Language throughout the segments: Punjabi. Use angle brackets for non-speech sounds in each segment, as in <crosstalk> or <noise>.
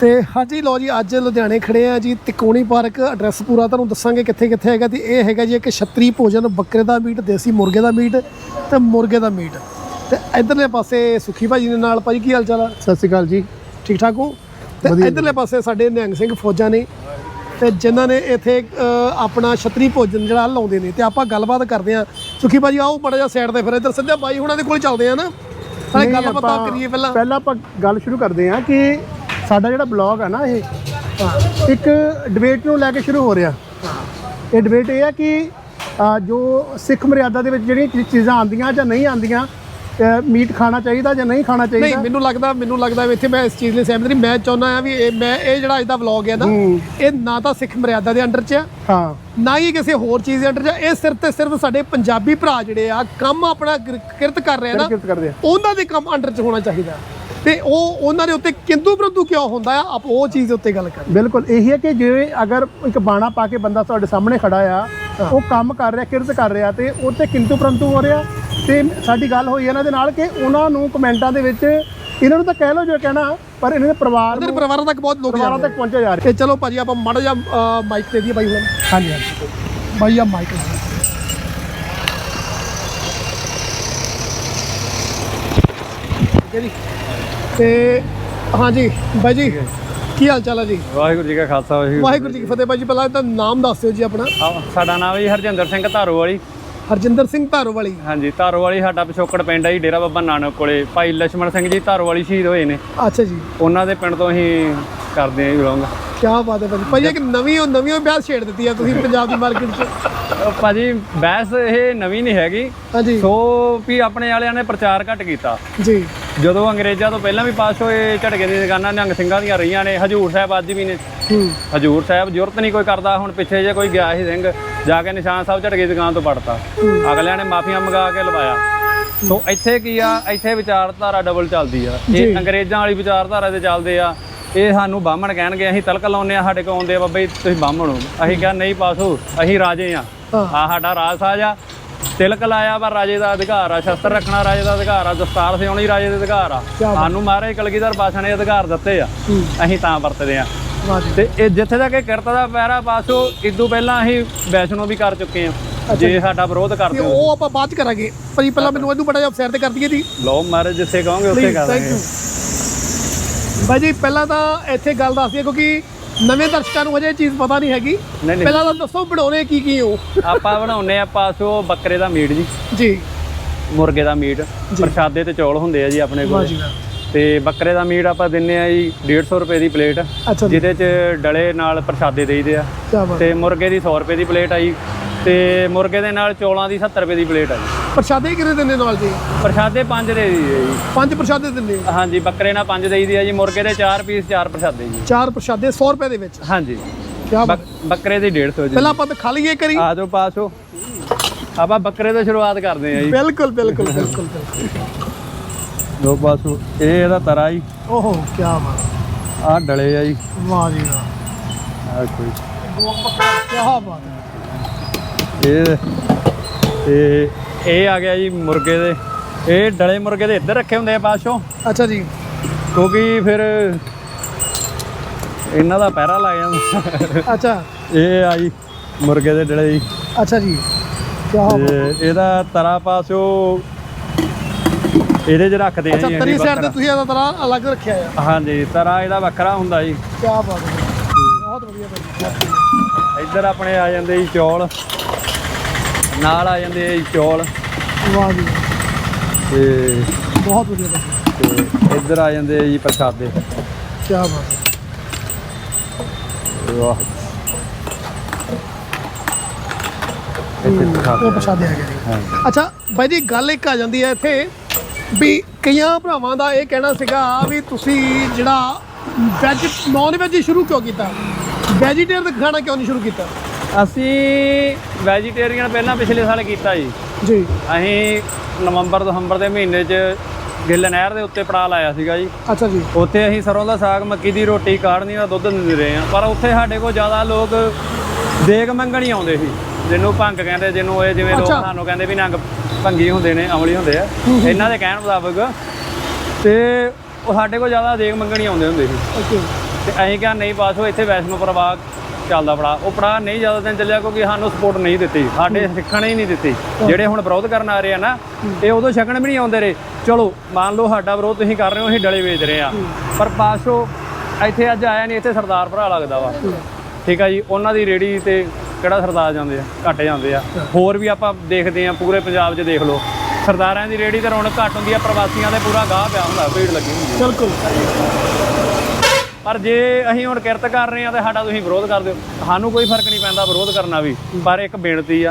ਤੇ ਹਾਂਜੀ ਲੋ ਜੀ ਅੱਜ ਲੁਧਿਆਣੇ ਖੜੇ ਆ ਜੀ ਤਿਕੋਣੀ ਪਾਰਕ ਐਡਰੈਸ ਪੂਰਾ ਤੁਹਾਨੂੰ ਦੱਸਾਂਗੇ ਕਿੱਥੇ ਕਿੱਥੇ ਹੈਗਾ ਤੇ ਇਹ ਹੈਗਾ ਜੀ ਇੱਕ ਛਤਰੀ ਭੋਜਨ ਬੱਕਰੇ ਦਾ ਮੀਟ ਦੇਸੀ ਮੁਰਗੇ ਦਾ ਮੀਟ ਤੇ ਮੁਰਗੇ ਦਾ ਮੀਟ। ਤੇ ਇਧਰਲੇ ਪਾਸੇ ਸੁਖੀ ਭਾਜੀ ਦੇ ਨਾਲ ਭਾਜੀ ਕੀ ਹਾਲ ਚਾਲ ਆ? ਸਤਿ ਸ਼੍ਰੀ ਅਕਾਲ ਜੀ। ਠੀਕ ਠਾਕ ਹੋ? ਤੇ ਇਧਰਲੇ ਪਾਸੇ ਸਾਡੇ ਨਿਹੰਗ ਸਿੰਘ ਫੌਜਾਂ ਨੇ ਤੇ ਜਿਨ੍ਹਾਂ ਨੇ ਇੱਥੇ ਆਪਣਾ ਛਤਰੀ ਭੋਜਨ ਜਿਹੜਾ ਲਾਉਂਦੇ ਨੇ ਤੇ ਆਪਾਂ ਗੱਲਬਾਤ ਕਰਦੇ ਆ ਸੁਖੀ ਭਾਜੀ ਆਓ ਬੜਾ ਜਿਹਾ ਸਾਈਡ ਤੇ ਫਿਰ ਇੱਧਰ ਸਿੱਧਾ ਬਾਈ ਹੁਣਾਂ ਦੇ ਕੋਲ ਚੱਲਦੇ ਆ ਨਾ। ਨਾਲੇ ਗੱਲਬਾਤ ਕਰੀਏ ਪਹਿਲਾਂ। ਪਹਿਲਾਂ ਆਪਾਂ ਗੱਲ ਸ਼ੁਰੂ ਕਰਦੇ ਹਾਂ ਕਿ ਸਾਡਾ ਜਿਹੜਾ ਬਲੌਗ ਹੈ ਨਾ ਇਹ ਇੱਕ ਡਿਬੇਟ ਨੂੰ ਲੈ ਕੇ ਸ਼ੁਰੂ ਹੋ ਰਿਹਾ। ਇਹ ਡਿਬੇਟ ਇਹ ਹੈ ਕਿ ਜੋ ਸਿੱਖ ਮਰਿਆਦਾ ਦੇ ਵਿੱਚ ਜਿਹੜੀਆਂ ਚੀਜ਼ਾਂ ਆਉਂਦੀਆਂ ਜਾਂ ਨਹੀਂ ਆਉਂਦੀਆਂ ਮੀਟ ਖਾਣਾ ਚਾਹੀਦਾ ਜਾਂ ਨਹੀਂ ਖਾਣਾ ਨਹੀਂ ਚਾਹੀਦਾ। ਮੈਨੂੰ ਲੱਗਦਾ ਮੈਨੂੰ ਲੱਗਦਾ ਵੀ ਇੱਥੇ ਮੈਂ ਇਸ ਚੀਜ਼ ਲਈ ਸਹਿਮਤ ਨਹੀਂ। ਮੈਂ ਚਾਹੁੰਦਾ ਆ ਵੀ ਇਹ ਮੈਂ ਇਹ ਜਿਹੜਾ ਅੱਜ ਦਾ ਵਲੌਗ ਹੈ ਨਾ। ਇਹ ਨਾ ਤਾਂ ਸਿੱਖ ਮਰਿਆਦਾ ਦੇ ਅੰਡਰ 'ਚ ਆ ਹਾਂ। ਨਾ ਹੀ ਕਿਸੇ ਹੋਰ ਚੀਜ਼ ਦੇ ਅੰਡਰ 'ਚ ਆ। ਇਹ ਸਿਰਫ ਤੇ ਸਿਰਫ ਸਾਡੇ ਪੰਜਾਬੀ ਭਰਾ ਜਿਹੜੇ ਆ ਕੰਮ ਆਪਣਾ ਕਿਰ- ਕਿਰਤ ਕਰ ਰਹੇ ਆ ਨਾ ਆ। ਉਹਨਾਂ ਦੇ ਕੰਮ ਅੰਡਰ 'ਚ ਹੋਣਾ ਚਾਹੀਦਾ। ਤੇ ਉਹ ਉਹਨਾਂ ਦੇ ਉੱਤੇ ਕਿੰਦੂ ਪ੍ਰੰਤੂ ਕਿਉਂ ਹੁੰਦਾ ਆ? ਆਪ ਉਹ ਚੀਜ਼ ਦੇ ਉੱਤੇ ਗੱਲ ਕਰ ਬਿਲਕੁਲ ਇਹੀ ਹੈ ਕਿ ਜੇ ਅਗਰ ਇੱਕ ਬਾਣਾ ਪਾ ਕੇ ਬੰਦਾ ਤੁਹਾਡੇ ਸਾਹਮਣੇ ਖੜਾ ਆ ਉਹ ਕੰਮ ਕਰ ਰਿਹਾ ਕਿਰਤ ਕਰ ਰਿਹਾ ਤੇ ਉਹ ਤੇ ਕਿੰਤੂ ਪ੍ਰੰਤੂ ਹੋ ਰਿਹਾ। ਤੇ ਸਾਡੀ ਗੱਲ ਹੋਈ ਇਹਨਾਂ ਦੇ ਨਾਲ ਕਿ ਉਹਨਾਂ ਨੂੰ ਕਮੈਂਟਾਂ ਦੇ ਵਿੱਚ ਇਹਨਾਂ ਨੂੰ ਤਾਂ ਕਹਿ ਲਓ ਜੋ ਕਹਿਣਾ ਪਰ ਇਹਨਾਂ ਦੇ ਪਰਿਵਾਰ ਨੂੰ ਪਰਿਵਾਰਾਂ ਤੱਕ ਬਹੁਤ ਲੋਕ ਪਰਿਵਾਰਾਂ ਤੱਕ ਪਹੁੰਚਿਆ ਜਾ ਰਿਹਾ। ਤੇ ਚਲੋ ਭਾਜੀ ਆਪਾਂ ਮਾੜਾ ਜਿਹਾ ਮਾਈਕ ਦੇ ਦਈਏ ਬਾਈ ਹੁਣ। ਹਾਂਜੀ ਹਾਂਜੀ। ਬਾਈ ਆ ਮਾਈਕ ਠੀਕ ਹੈ ਜੀ ਤੇ ਹਾਂਜੀ ਬਾਈ ਜੀ ਕੀ ਹਾਲ ਚਾਲ ਹੈ ਜੀ? ਵਾਹਿਗੁਰੂ ਜੀ ਕਾ ਖਾਲਸਾ ਵਾਹਿਗੁਰੂ ਜੀ ਕੀ ਫਤਿਹ। ਬਾਈ ਜੀ ਪਹਿਲਾਂ ਤਾਂ ਨਾਮ ਦੱਸ ਦਿਓ ਜੀ ਆਪਣਾ। ਸਾਡਾ ਨਾਮ ਹੈ ਜੀ ਹਰਜਿੰਦਰ ਸਿੰਘ ਧਾਰੋ ਵਾਲੀ ਹਰਜਿੰਦਰ ਸਿੰਘ ਧਾਰੋ ਵਾਲੀ ਹਾਂਜੀ ਧਾਰੋ ਵਾਲੀ ਸਾਡਾ ਪਿਛੋਕੜ ਪਿੰਡ ਹੈ ਜੀ ਡੇਰਾ ਬਾਬਾ ਨਾਨਕ ਕੋਲੇ। ਭਾਈ ਲਛਮਣ ਸਿੰਘ ਜੀ ਧਾਰੋ ਵਾਲੀ ਸ਼ਹੀਦ ਹੋਏ ਨੇ। ਅੱਛਾ ਜੀ। ਉਹਨਾਂ ਦੇ ਪਿੰਡ ਤੋਂ ਅਸੀਂ ਕਰਦੇ ਹਾਂ ਜੀ ਬਿਲੋਂਗ ਕੀ ਬਾਤ ਹੈ ਭਾਜੀ। ਭਾਜੀ ਇੱਕ ਨਵੀਂ ਨਵੀਂ ਓ ਵਿਆਹ ਛੇੜ ਦਿੱਤੀ ਆ ਤੁਸੀਂ ਪੰਜਾਬ ਦੀ ਮਾਰਕੀਟ 'ਚ। ਭਾਜੀ ਬਹਿਸ ਇਹ ਨਵੀਂ ਨਹੀਂ ਹੈਗੀ। ਹਾਂਜੀ। ਸੋ ਵੀ ਆਪਣੇ ਵਾਲਿਆਂ ਨੇ ਪ੍ਰਚਾਰ ਘੱਟ ਕੀਤਾ। ਜੀ। ਜਦੋਂ ਅੰਗਰੇਜ਼ਾਂ ਤੋਂ ਪਹਿਲਾਂ ਵੀ ਪਾਸ ਹੋਏ ਝਟਕੇ ਦੀਆਂ ਦੁਕਾਨਾਂ ਨਿਹੰਗ ਸਿੰਘਾਂ ਦੀਆਂ ਰਹੀਆਂ ਨੇ ਹਜੂਰ ਸਾਹਿਬ ਅੱਜ ਵੀ ਨੇ। ਹੂੰ। ਹਜੂਰ ਸਾਹਿਬ ਜ਼ਰੂਰਤ ਨਹੀਂ ਕੋਈ ਕਰਦਾ ਹੁਣ ਪਿੱਛੇ ਜੇ ਕੋਈ ਗਿਆ ਸੀ ਸਿੰਘ ਜਾ ਕੇ ਨਿਸ਼ਾਨ ਸਾਹਿਬ ਝਟਕੇ ਦੀ ਦੁਕਾਨ ਤੋਂ ਪੜਤਾ। ਅਗਲਿਆਂ ਨੇ ਮਾਫੀਆਂ ਮੰਗਾ ਕੇ ਲਵਾਇਆ। ਸੋ ਇੱਥੇ ਕੀ ਆ ਇੱਥੇ ਵਿਚਾਰਧਾਰਾ ਡਬਲ ਚੱਲਦੀ ਆ। ਇਹ ਅੰਗਰੇਜ਼ਾਂ ਵਾਲੀ ਵਿਚਾਰਧਾਰਾ ਤੇ ਚੱਲਦੇ ਆ। ਇਹ ਸਾਨੂੰ ਬਾਹਮਣ ਕਹਿਣਗੇ ਅਸੀਂ ਤਲਕ ਲਾਉਂਦੇ ਆ ਸਾਡੇ ਕੋਲ ਆਉਂਦੇ ਆ ਬਾਬਾ ਜੀ ਤੁਸੀਂ ਬਾਹਮਣ ਹੋ। ਅਸੀਂ ਕਿਹਾ ਨਹੀਂ ਪਾਸੋ ਅਸੀਂ ਰਾਜੇ ਆ। ਆ ਸਾਡਾ ਰਾਜ ਸਾਜ ਆ। ਤਿਲਕ ਲਾਇਆ ਪਰ ਰਾਜੇ ਦਾ ਅਧਿਕਾਰ ਆ ਸ਼ਸਤਰ ਰੱਖਣਾ ਰਾਜੇ ਦਾ ਅਧਿਕਾਰ ਆ ਦਸਤਾਰ ਸਿਉਣੀ ਰਾਜੇ ਦਾ ਅਧਿਕਾਰ ਆ। ਸਾਨੂੰ ਮਹਾਰਾਜ ਕਲਗੀਧਰ ਪਾਸ਼ਾ ਨੇ ਅਧਿਕਾਰ ਦਿੱਤੇ ਆ। ਅਸੀਂ ਤਾਂ ਵਰਤਦੇ ਆ ਤੇ ਇਹ ਜਿੱਥੇ ਤੱਕ ਇਹ ਕਿਰਤ ਦਾ ਪੈਰਾ ਪਾਸੋ ਇਦੋਂ ਪਹਿਲਾਂ ਅਸੀਂ ਵੈਸ਼ਨੋ ਵੀ ਕਰ ਚੁੱਕੇ ਹਾਂ। ਜੇ ਸਾਡਾ ਵਿਰੋਧ ਕਰਦੇ ਹੋ। ਉਹ ਆਪਾਂ ਬਾਅਦ ਕਰਾਂਗੇ। ਭਾਜੀ ਪਹਿਲਾਂ ਮੈਨੂੰ ਇਹਨੂੰ ਬੜਾ ਜਿਹਾ ਸਾਈਡ ਤੇ ਕਰ ਦਈਏ ਜੀ। ਲੋ ਮਹਾਰਾਜ ਜਿੱਥੇ ਕਹੋਗੇ ਉੱਥੇ ਪਲੀਜ਼ ਕਰ ਥੈਂਕ ਦਾਂਗੇ। ਯੂ ਬਾਈ ਜੀ ਪਹਿਲਾਂ ਤਾਂ ਇੱਥੇ ਗੱਲ ਦੱਸ ਦਈਏ ਕਿਉਂਕਿ ਨਵੇਂ ਦਰਸ਼ਕਾਂ ਨੂੰ ਹਜੇ ਇਹ ਚੀਜ਼ ਪਤਾ ਨਹੀਂ ਹੈਗੀ। ਨਹੀਂ ਨਹੀਂ। ਪਹਿਲਾਂ ਤਾਂ ਦੱਸੋ ਬਣਾਉਣੇ ਕੀ ਕੀ ਹੋ? ਆਪਾਂ ਬਣਾਉਨੇ ਆ ਪਾਸੋ ਬੱਕਰੇ ਦਾ ਮੀਟ ਜੀ। ਜੀ। ਮੁਰਗੇ ਦਾ ਮੀਟ ਪ੍ਰਸ਼ਾਦੇ ਤੇ ਚੌਲ ਹੁੰਦੇ ਆ ਜੀ ਆਪਣੇ ਵਾਹ ਕੋਲ ਜੀ ਵਾਹ। ਤੇ ਬੱਕਰੇ ਦਾ ਮੀਟ ਆਪਾਂ ਦਿੰਨੇ ਆ ਜੀ 150 ਰੁਪਏ ਦੀ ਪਲੇਟ ਅੱਛਾ ਜੀ। ਜਿਹਦੇ ਚ ਡਲੇ ਨਾਲ ਪ੍ਰਸ਼ਾਦੇ ਦੇਈਦੇ ਆ। ਬਾਤ ਤੇ ਮੁਰਗੇ ਦੀ 100 ਰੁਪਏ ਦੀ ਪਲੇਟ ਆਈ ਤੇ ਮੁਰਗੇ ਦੇ ਨਾਲ ਚੌਲਾਂ ਦੀ 70 ਰੁਪਏ ਦੀ ਪਲੇਟ ਆਈ ਪ੍ਰਸ਼ਾਦੇ ਕਿਹਨੇ ਦਿੰਦੇ ਨਾਲ ਜੀ? ਪ੍ਰਸ਼ਾਦੇ ਪੰਜ ਦੇ ਦੀਦੇ ਜੀ। ਪੰਜ ਪ੍ਰਸ਼ਾਦੇ ਦਿੰਦੇ ਆ। ਹਾਂਜੀ ਬੱਕਰੇ ਨਾਲ ਪੰਜ ਦੇਈਦੀ ਆ ਜੀ ਮੁਰਗੇ ਦੇ 4 ਪੀਸ 4 ਪ੍ਰਸ਼ਾਦੇ ਜੀ। ਚਾਰ ਪ੍ਰਸ਼ਾਦੇ 100 ਰੁਪਏ ਦੇ ਵਿੱਚ? ਹਾਂਜੀ। ਕੀ ਬਾਤ ਬੱਕ- ਬੱਕਰੇ ਦੀ 150 ਜੀ। ਪਹਿਲਾਂ ਆਪਾਂ ਤਾਂ ਖਾ ਲਈਏ ਕਰੀ ਆ ਜਾਓ ਪਾਸ ਆਪਾਂ ਬੱਕਰੇ ਤੋਂ ਸ਼ੁਰੂਆਤ ਕਰਦੇ ਆ ਜੀ। ਬਿਲਕੁਲ ਬਿਲਕੁਲ ਬਿਲਕੁਲ ਬਿਲਕੁਲ। ਦੋ ਪਾਸੋ ਇਹ ਇਹਦਾ ਤਰਾ ਜੀ। ਓਹੋ ਕੀ ਬਾਤ। ਆ ਡਲੇ ਆ ਜੀ। ਵਾਹ ਜੀ ਵਾਹ। ਆ ਕੋਈ। ਕੀ ਬਾਤ ਹੈ। ਇਹ ਤੇ ਇਹ ਆ ਗਿਆ ਜੀ ਮੁਰਗੇ ਦੇ। ਇਹ ਡਲੇ ਮੁਰਗੇ ਦੇ ਇੱਧਰ ਰੱਖੇ ਹੁੰਦੇ ਆ ਪਾਸੋਂ। ਅੱਛਾ ਜੀ। ਕਿਉਂਕਿ ਫਿਰ ਇਹਨਾਂ ਦਾ ਪਹਿਰਾ ਲੱਗ ਜਾਂਦਾ। ਅੱਛਾ। ਇਹ ਆ ਜੀ ਮੁਰਗੇ ਦੇ ਡਲੇ ਜੀ। ਅੱਛਾ ਜੀ। ਇਹਦਾ ਤਰਾ ਪਾਸੋਂ ਇਹਦੇ 'ਚ ਰੱਖਦੇ ਆ ਅੱਛਾ ਜੀ ਤਰੀ ਅਸੀਂ ਸਾਈਡ ਤੇ। ਤੁਸੀਂ ਇਹਦਾ ਤਰ੍ਹਾਂ ਅਲੱਗ ਰੱਖਿਆ ਆ। ਹਾਂਜੀ ਤਰਾ ਇਹਦਾ ਵੱਖਰਾ ਹੁੰਦਾ ਜੀ। ਕੀ ਬਾਤ ਹੈ। ਬਹੁਤ ਵਧੀਆ ਭਾਈ ਇੱਧਰ ਆਪਣੇ ਆ ਜਾਂਦੇ ਜੀ ਚੌਲ। ਨਾਲ ਆ ਜਾਂਦੇ ਆ ਜੀ ਚੌਲ। ਵਾਹ ਜੀ ਤੇ ਬਹੁਤ ਵਧੀਆ ਤੇ। ਇੱਧਰ ਆ ਜਾਂਦੇ ਆ ਜੀ ਪ੍ਰਸ਼ਾਦੇ। ਕੀ ਬਾਤ ਹੈ। ਵਾਹ। ਇੱਥੇ ਉਹ ਪ੍ਰਸ਼ਾਦੇ ਆ। ਗਏ ਹਾਂਜੀ। ਅੱਛਾ ਬਾਈ ਜੀ ਗੱਲ ਇੱਕ ਆ ਜਾਂਦੀ ਹੈ ਇੱਥੇ ਵੀ ਕਈਆਂ ਭਰਾਵਾਂ ਦਾ ਇਹ ਕਹਿਣਾ ਸੀਗਾ ਵੀ ਤੁਸੀਂ ਜਿਹੜਾ ਵੈਜ ਨਾਨ ਵੈਜ ਸ਼ੁਰੂ ਕਿਉਂ ਕੀਤਾ? ਵੈਜੀਟੇਰੀਅਨ ਖਾਣਾ ਕਿਉਂ ਨਹੀਂ ਸ਼ੁਰੂ ਕੀਤਾ? ਅਸੀਂ ਵੈਜੀਟੇਰੀਅਨ ਪਹਿਲਾਂ ਪਿਛਲੇ ਸਾਲ ਕੀਤਾ ਜੀ। ਜੀ। ਅਸੀਂ ਨਵੰਬਰ ਦਸੰਬਰ ਦੇ ਮਹੀਨੇ 'ਚ ਗਿੱਲ ਨਹਿਰ ਦੇ ਉੱਤੇ ਪੜਾ ਲਾਇਆ ਸੀਗਾ ਜੀ। ਅੱਛਾ ਜੀ। ਉੱਥੇ ਅਸੀਂ ਸਰੋਂ ਦਾ ਸਾਗ ਮੱਕੀ ਦੀ ਰੋਟੀ ਕਾੜਨੀ ਦਾ ਦੁੱਧ ਦਿੰਦੇ ਰਹੇ ਆ ਪਰ ਉੱਥੇ ਸਾਡੇ ਕੋਲ ਜ਼ਿਆਦਾ ਲੋਕ ਦੇਗ ਮੰਗਣ ਹੀ ਆਉਂਦੇ ਸੀ। ਜਿਹਨੂੰ ਭੰਗ ਕਹਿੰਦੇ ਜਿਹਨੂੰ ਇਹ ਜਿਵੇਂ ਲੋਕ। ਸਾਨੂੰ ਕਹਿੰਦੇ ਵੀ ਨੰਗ ਭੰਗੀ ਹੁੰਦੇ ਨੇ ਅਮਲੀ ਹੁੰਦੇ ਆ। ਇਹਨਾਂ ਦੇ ਕਹਿਣ ਮੁਤਾਬਕ ਤੇ ਉਹ ਸਾਡੇ ਕੋਲ ਜ਼ਿਆਦਾ ਦੇਗ ਮੰਗਣ ਹੀ ਆਉਂਦੇ ਹੁੰਦੇ ਸੀ। ਓਕੇ। ਤੇ ਅਸੀਂ ਕਿਹਾ ਨਹੀਂ ਪਾਸ ਇੱਥੇ ਵੈਸ਼ਨੋ ਪ੍ਰਵਾਹ ਚੱਲਦਾ ਪੜਾ ਉਹ ਪੜਾ ਨਹੀਂ ਜ਼ਿਆਦਾ ਦਿਨ ਚੱਲਿਆ ਕਿਉਂਕਿ ਸਾਨੂੰ ਸਪੋਰਟ ਨਹੀਂ ਦਿੱਤੀ। ਸਾਡੇ ਸਿੱਖਣ ਹੀ ਨਹੀਂ ਦਿੱਤੀ। ਜਿਹੜੇ ਹੁਣ ਵਿਰੋਧ ਕਰਨ ਆ ਰਹੇ ਆ ਨਾ ਇਹ ਉਦੋਂ ਛਕਣ ਵੀ ਨਹੀਂ ਆਉਂਦੇ ਰਹੇ। ਚਲੋ ਮੰਨ ਲਓ ਸਾਡਾ ਵਿਰੋਧ ਤੁਸੀਂ ਕਰ ਰਹੇ ਹੋ ਅਸੀਂ ਡਲੇ ਵੇਚ ਰਹੇ ਆ। ਪਰ ਪਾਸੋ ਇੱਥੇ ਅੱਜ ਆਇਆ ਨਹੀਂ ਇੱਥੇ ਸਰਦਾਰ ਭਰਾ ਲੱਗਦਾ ਵਾ। ਠੀਕ ਆ ਜੀ ਉਹਨਾਂ ਦੀ ਰੇੜੀ ਤੇ ਕਿਹੜਾ ਸਰਦਾਰ ਜਾਂਦੇ ਆ ਘੱਟ ਜਾਂਦੇ ਆ। ਹੋਰ ਵੀ ਆਪਾਂ ਦੇਖਦੇ ਆ ਪੂਰੇ ਪੰਜਾਬ 'ਚ ਦੇਖ ਲਓ। ਸਰਦਾਰਾਂ ਦੀ ਰੇੜੀ ਤੇ ਰੌਣਕ ਘੱਟ ਹੁੰਦੀ ਆ ਪ੍ਰਵਾਸੀਆਂ ਦੇ ਪੂਰਾ ਗਾਹ ਪਿਆ ਹੁੰਦਾ ਭੀੜ ਲੱਗੀ ਹੁੰਦੀ ਬਿਲਕੁਲ। ਪਰ ਜੇ ਅਸੀਂ ਹੁਣ ਕਿਰਤ ਕਰ ਰਹੇ ਆ ਤੇ ਸਾਡਾ ਤੁਸੀਂ ਵਿਰੋਧ ਕਰਦੇ ਹੋ ਸਾਨੂੰ ਕੋਈ ਫ਼ਰਕ ਨਹੀਂ ਪੈਂਦਾ ਵਿਰੋਧ ਕਰਨਾ ਵੀ। ਪਰ ਇੱਕ ਬੇਨਤੀ ਆ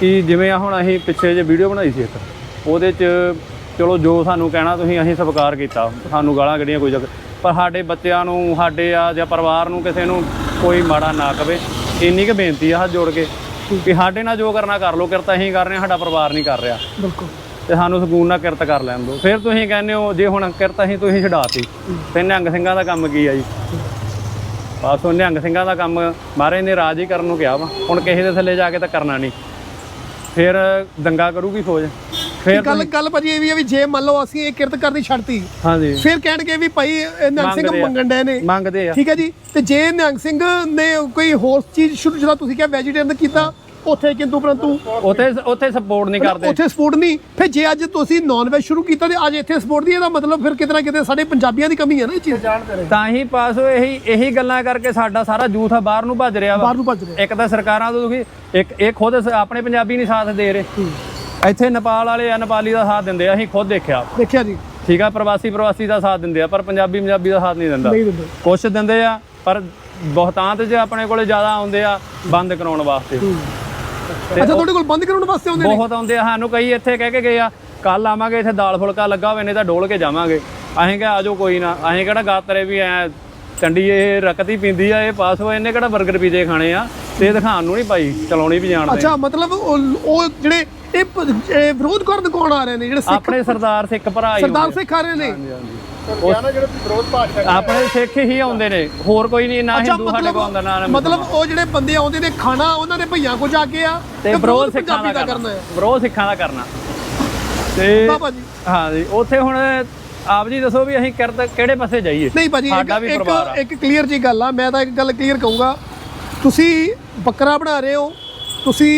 ਕਿ ਜਿਵੇਂ ਆ ਹੁਣ ਅਸੀਂ ਪਿੱਛੇ ਜੇ ਵੀਡੀਓ ਬਣਾਈ ਸੀ ਇੱਕ, ਉਹਦੇ 'ਚ ਚਲੋ ਜੋ ਸਾਨੂੰ ਕਹਿਣਾ ਤੁਸੀਂ ਅਸੀਂ ਸਵੀਕਾਰ ਕੀਤਾ। ਸਾਨੂੰ ਗਾਲਾਂ ਕੱਢੀਆਂ ਕੋਈ ਜਗ ਪਰ ਸਾਡੇ ਬੱਚਿਆਂ ਨੂੰ, ਸਾਡੇ ਆ ਜਾਂ ਪਰਿਵਾਰ ਨੂੰ ਕਿਸੇ ਨੂੰ ਕੋਈ ਮਾੜਾ ਨਾ ਕਵੇ। ਇੰਨੀ ਕੁ ਬੇਨਤੀ ਆ ਹੱਥ ਜੋੜ ਕੇ ਕਿ ਸਾਡੇ ਨਾਲ ਜੋ ਕਰਨਾ ਕਰ ਲਓ, ਕਿਰਤ ਅਸੀਂ ਕਰ ਰਹੇ ਹਾਂ, ਸਾਡਾ ਪਰਿਵਾਰ ਨਹੀਂ ਕਰ ਰਿਹਾ। ਬਿਲਕੁਲ। ਤੇ ਸਾਨੂੰ ਸਕੂਨ ਨਾਲ ਕਿਰਤ ਕਰ ਲੈਣ ਦਿਓ। ਫਿਰ ਤੁਸੀਂ ਕਹਿੰਦੇ ਹੋ ਜੇ ਹੁਣ ਕਿਰਤ ਅਸੀਂ ਤੁਸੀਂ ਛਡਾਤੀ। ਤੇ ਨਿਹੰਗ ਸਿੰਘਾਂ ਦਾ ਕੰਮ ਕੀ ਆ ਜੀ? ਬਸ ਉਹ ਨਿਹੰਗ ਸਿੰਘਾਂ ਦਾ ਕੰਮ ਮਹਾਰਾਜ ਨੇ ਰਾਜ ਹੀ ਕਰਨ ਨੂੰ ਕਿਹਾ ਵਾ। ਹੁਣ ਕਿਸੇ ਦੇ ਥੱਲੇ ਜਾ ਕੇ ਤਾਂ ਕਰਨਾ ਨਹੀਂ। ਫਿਰ ਦੰਗਾ ਕਰੂਗੀ ਫੌਜ। ਫਿਰ ਗੱਲ ਗੱਲ ਭਾਜੀ ਇਹ ਵੀ ਹੈ ਵੀ ਜੇ ਮੰਨ ਲਓ ਅਸੀਂ ਇਹ ਕਿਰਤ ਕਰਨੀ ਛੱਡਤੀ ਹਾਂਜੀ। ਫਿਰ ਕਹਿਣਗੇ ਵੀ ਭਾਈ ਨਿਹੰਗ ਸਿੰਘ ਆ। ਮੰਗਣ ਡਏ ਨੇ। ਮੰਗਦੇ ਆ। ਠੀਕ ਹੈ ਜੀ? ਤੇ ਜੇ ਨਿਹੰਗ ਸਿੰਘ ਨੇ ਕੋਈ ਹੋਰ ਚੀਜ਼ ਸ਼ੁਰੂ ਜਿਹੜਾ ਤੁਸੀਂ ਕਿਹਾ ਵੈਜੀਟੇਰੀਅਨ ਕੀਤਾ ਉੱਥੇ ਕਿੰਤੂ ਪਰੰਤੂ? ਉੱਥੇ ਉੱਥੇ ਸਪੋਰਟ ਨਹੀਂ ਕਰਦੇ। ਉੱਥੇ ਸਪੋਰਟ ਨਹੀਂ। ਫਿਰ ਜੇ ਅੱਜ ਤੁਸੀਂ ਨਾਨ ਵੈਜ ਸ਼ੁਰੂ ਕੀਤਾ ਤੇ ਅੱਜ ਇੱਥੇ ਸਪੋਰਟ ਦੀ ਇਹਦਾ ਮਤਲਬ ਫਿਰ ਕਿਤੇ ਨਾ ਕਿਤੇ ਸਾਡੇ ਪੰਜਾਬੀਆਂ ਦੀ ਕਮੀ ਹੈ ਨਾ ਇਹ ਚੀਜ਼। ਤਾਂ ਹੀ ਪਾਸ ਹੋਏ ਇਹੀ ਇਹੀ ਗੱਲਾਂ ਕਰਕੇ ਸਾਡਾ ਸਾਰਾ ਯੂਥ ਆ ਬਾਹਰ ਨੂੰ ਭੱਜ ਰਿਹਾ ਵਾ। ਬਾਹਰ ਨੂੰ ਭੱਜ ਰਹੇ। ਇੱਕ ਤਾਂ ਸਰਕਾਰਾਂ ਤੋਂ ਦੁਖੀ ਇੱਕ ਇਹ ਖੁਦ ਆਪਣੇ ਪੰਜਾਬੀ ਨਹੀਂ ਸਾਥ ਦੇ ਰਹੇ। ਇੱਥੇ ਨੇਪਾਲ ਵਾਲੇ ਆ ਨੇਪਾਲੀ ਦਾ ਸਾਥ ਦਿੰਦੇ ਆ ਅਸੀਂ ਖੁਦ ਦੇਖਿਆ। ਦੇਖਿਆ ਜੀ। ਠੀਕ ਆ ਪ੍ਰਵਾਸੀ ਪ੍ਰਵਾਸੀ ਦਾ ਸਾਥ ਦਿੰਦੇ ਆ ਪਰ ਪੰਜਾਬੀ ਪੰਜਾਬੀ ਦਾ ਸਾਥ ਨਹੀਂ ਦਿੰਦਾ। ਨਹੀਂ ਦਿੰਦੇ। ਕੁਛ ਦਿੰਦੇ ਆ ਪਰ ਬਹੁਤਾਂਤ 'ਚ ਆਪਣੇ ਕੋਲੇ ਜ਼ਿਆਦਾ ਆਉਂਦੇ ਆ ਬੰਦ ਕਰਾਉਣ ਵਾਸਤੇ। ਅੱਛਾ ਤੁਹਾਡੇ ਕੋਲ ਬੰਦ ਕਰਾਉਣ ਵਾਸਤੇ ਆਉਂਦੇ ਨੇ? ਬਹੁਤ ਆਉਂਦੇ ਆ ਸਾਨੂੰ ਕਈ ਇੱਥੇ ਕਹਿ ਕੇ ਗਏ ਆ ਕੱਲ ਆਵਾਂਗੇ ਇੱਥੇ ਦਾਲ ਫੁਲਕਾ ਲੱਗਾ ਹੋਵੇ ਨਹੀਂ ਤਾਂ ਡੋਲ ਕੇ ਜਾਵਾਂਗੇ। ਅਸੀਂ ਕਿਹਾ ਆਜੋ ਕੋਈ ਨਾ। ਅਸੀਂ ਕਿਹੜਾ ਗਾਤਰੇ ਵੀ ਐ ਚੰਡੀ ਇਹ ਰਕਤੀ ਪੀਂਦੀ ਆ ਇਹ ਪਾਸ ਹੋਏ ਇਹਨੇ ਕਿਹੜਾ 버ਗਰ ਪੀਜੇ ਖਾਣੇ ਆ? ਤੇ ਇਹ ਦਿਖਾਉਣ ਨੂੰ ਨਹੀਂ ਪਾਈ ਚਲਾਉਣੀ ਵੀ ਜਾਣਦੇ ਅੱਛਾ ਮਤਲਬ ਉਹ ਜਿਹੜੇ ਇਹ ਵਿਰੋਧ ਕਰਨ ਕੌਣ ਆ ਰਹੇ ਨੇ? ਜਿਹੜੇ ਸਿੱਖ ਆਪਣੇ ਸਰਦਾਰ ਸਿੱਖ ਭਰਾ ਸਰਦਾਰ ਸਿੱਖ ਆ ਰਹੇ ਨੇ? ਕਿਹਾ ਨਾ ਜਿਹੜੇ ਵਿਰੋਧ ਭਾਸ਼ਾ ਆ। ਆਪਣੇ ਸਿੱਖ ਹੀ ਆਉਂਦੇ ਨੇ ਹੋਰ ਕੋਈ ਨਹੀਂ ਨਾ ਹਿੰਦੂ ਸਾਡੇ ਕੋਲ ਆਉਂਦਾ ਨਾ ਮਤਲਬ ਉਹ ਜਿਹੜੇ ਬੰਦੇ ਆਉਂਦੇ ਨੇ ਖਾਣਾ ਉਹਨਾਂ ਦੇ ਭਈਆਂ ਕੋ ਜਾ ਕੇ ਆ ਤੇ ਵਿਰੋਧ ਸਿੱਖਾਂ ਦਾ ਕਰਨਾ। ਵਿਰੋਧ ਸਿੱਖਾਂ ਦਾ ਕਰਨਾ। ਤੇ ਬਾਬਾ ਜੀ। ਹਾਂ ਜੀ ਉੱਥੇ ਹੁਣ ਆਪ ਜੀ ਦੱਸੋ ਵੀ ਅਸੀਂ ਕਿਹੜੇ ਪਾਸੇ ਜਾਈਏ? ਨਹੀਂ ਭਾਜੀ। ਇੱਕ ਇੱਕ ਕਲੀਅਰ ਜੀ ਗੱਲ ਆ ਮੈਂ ਤਾਂ ਇੱਕ ਗੱਲ ਕਲੀਅਰ ਕਹੂੰਗਾ। ਤੁਸੀਂ ਬੱਕਰਾ ਬਣਾ ਰਹੇ ਹੋ ਤੁਸੀਂ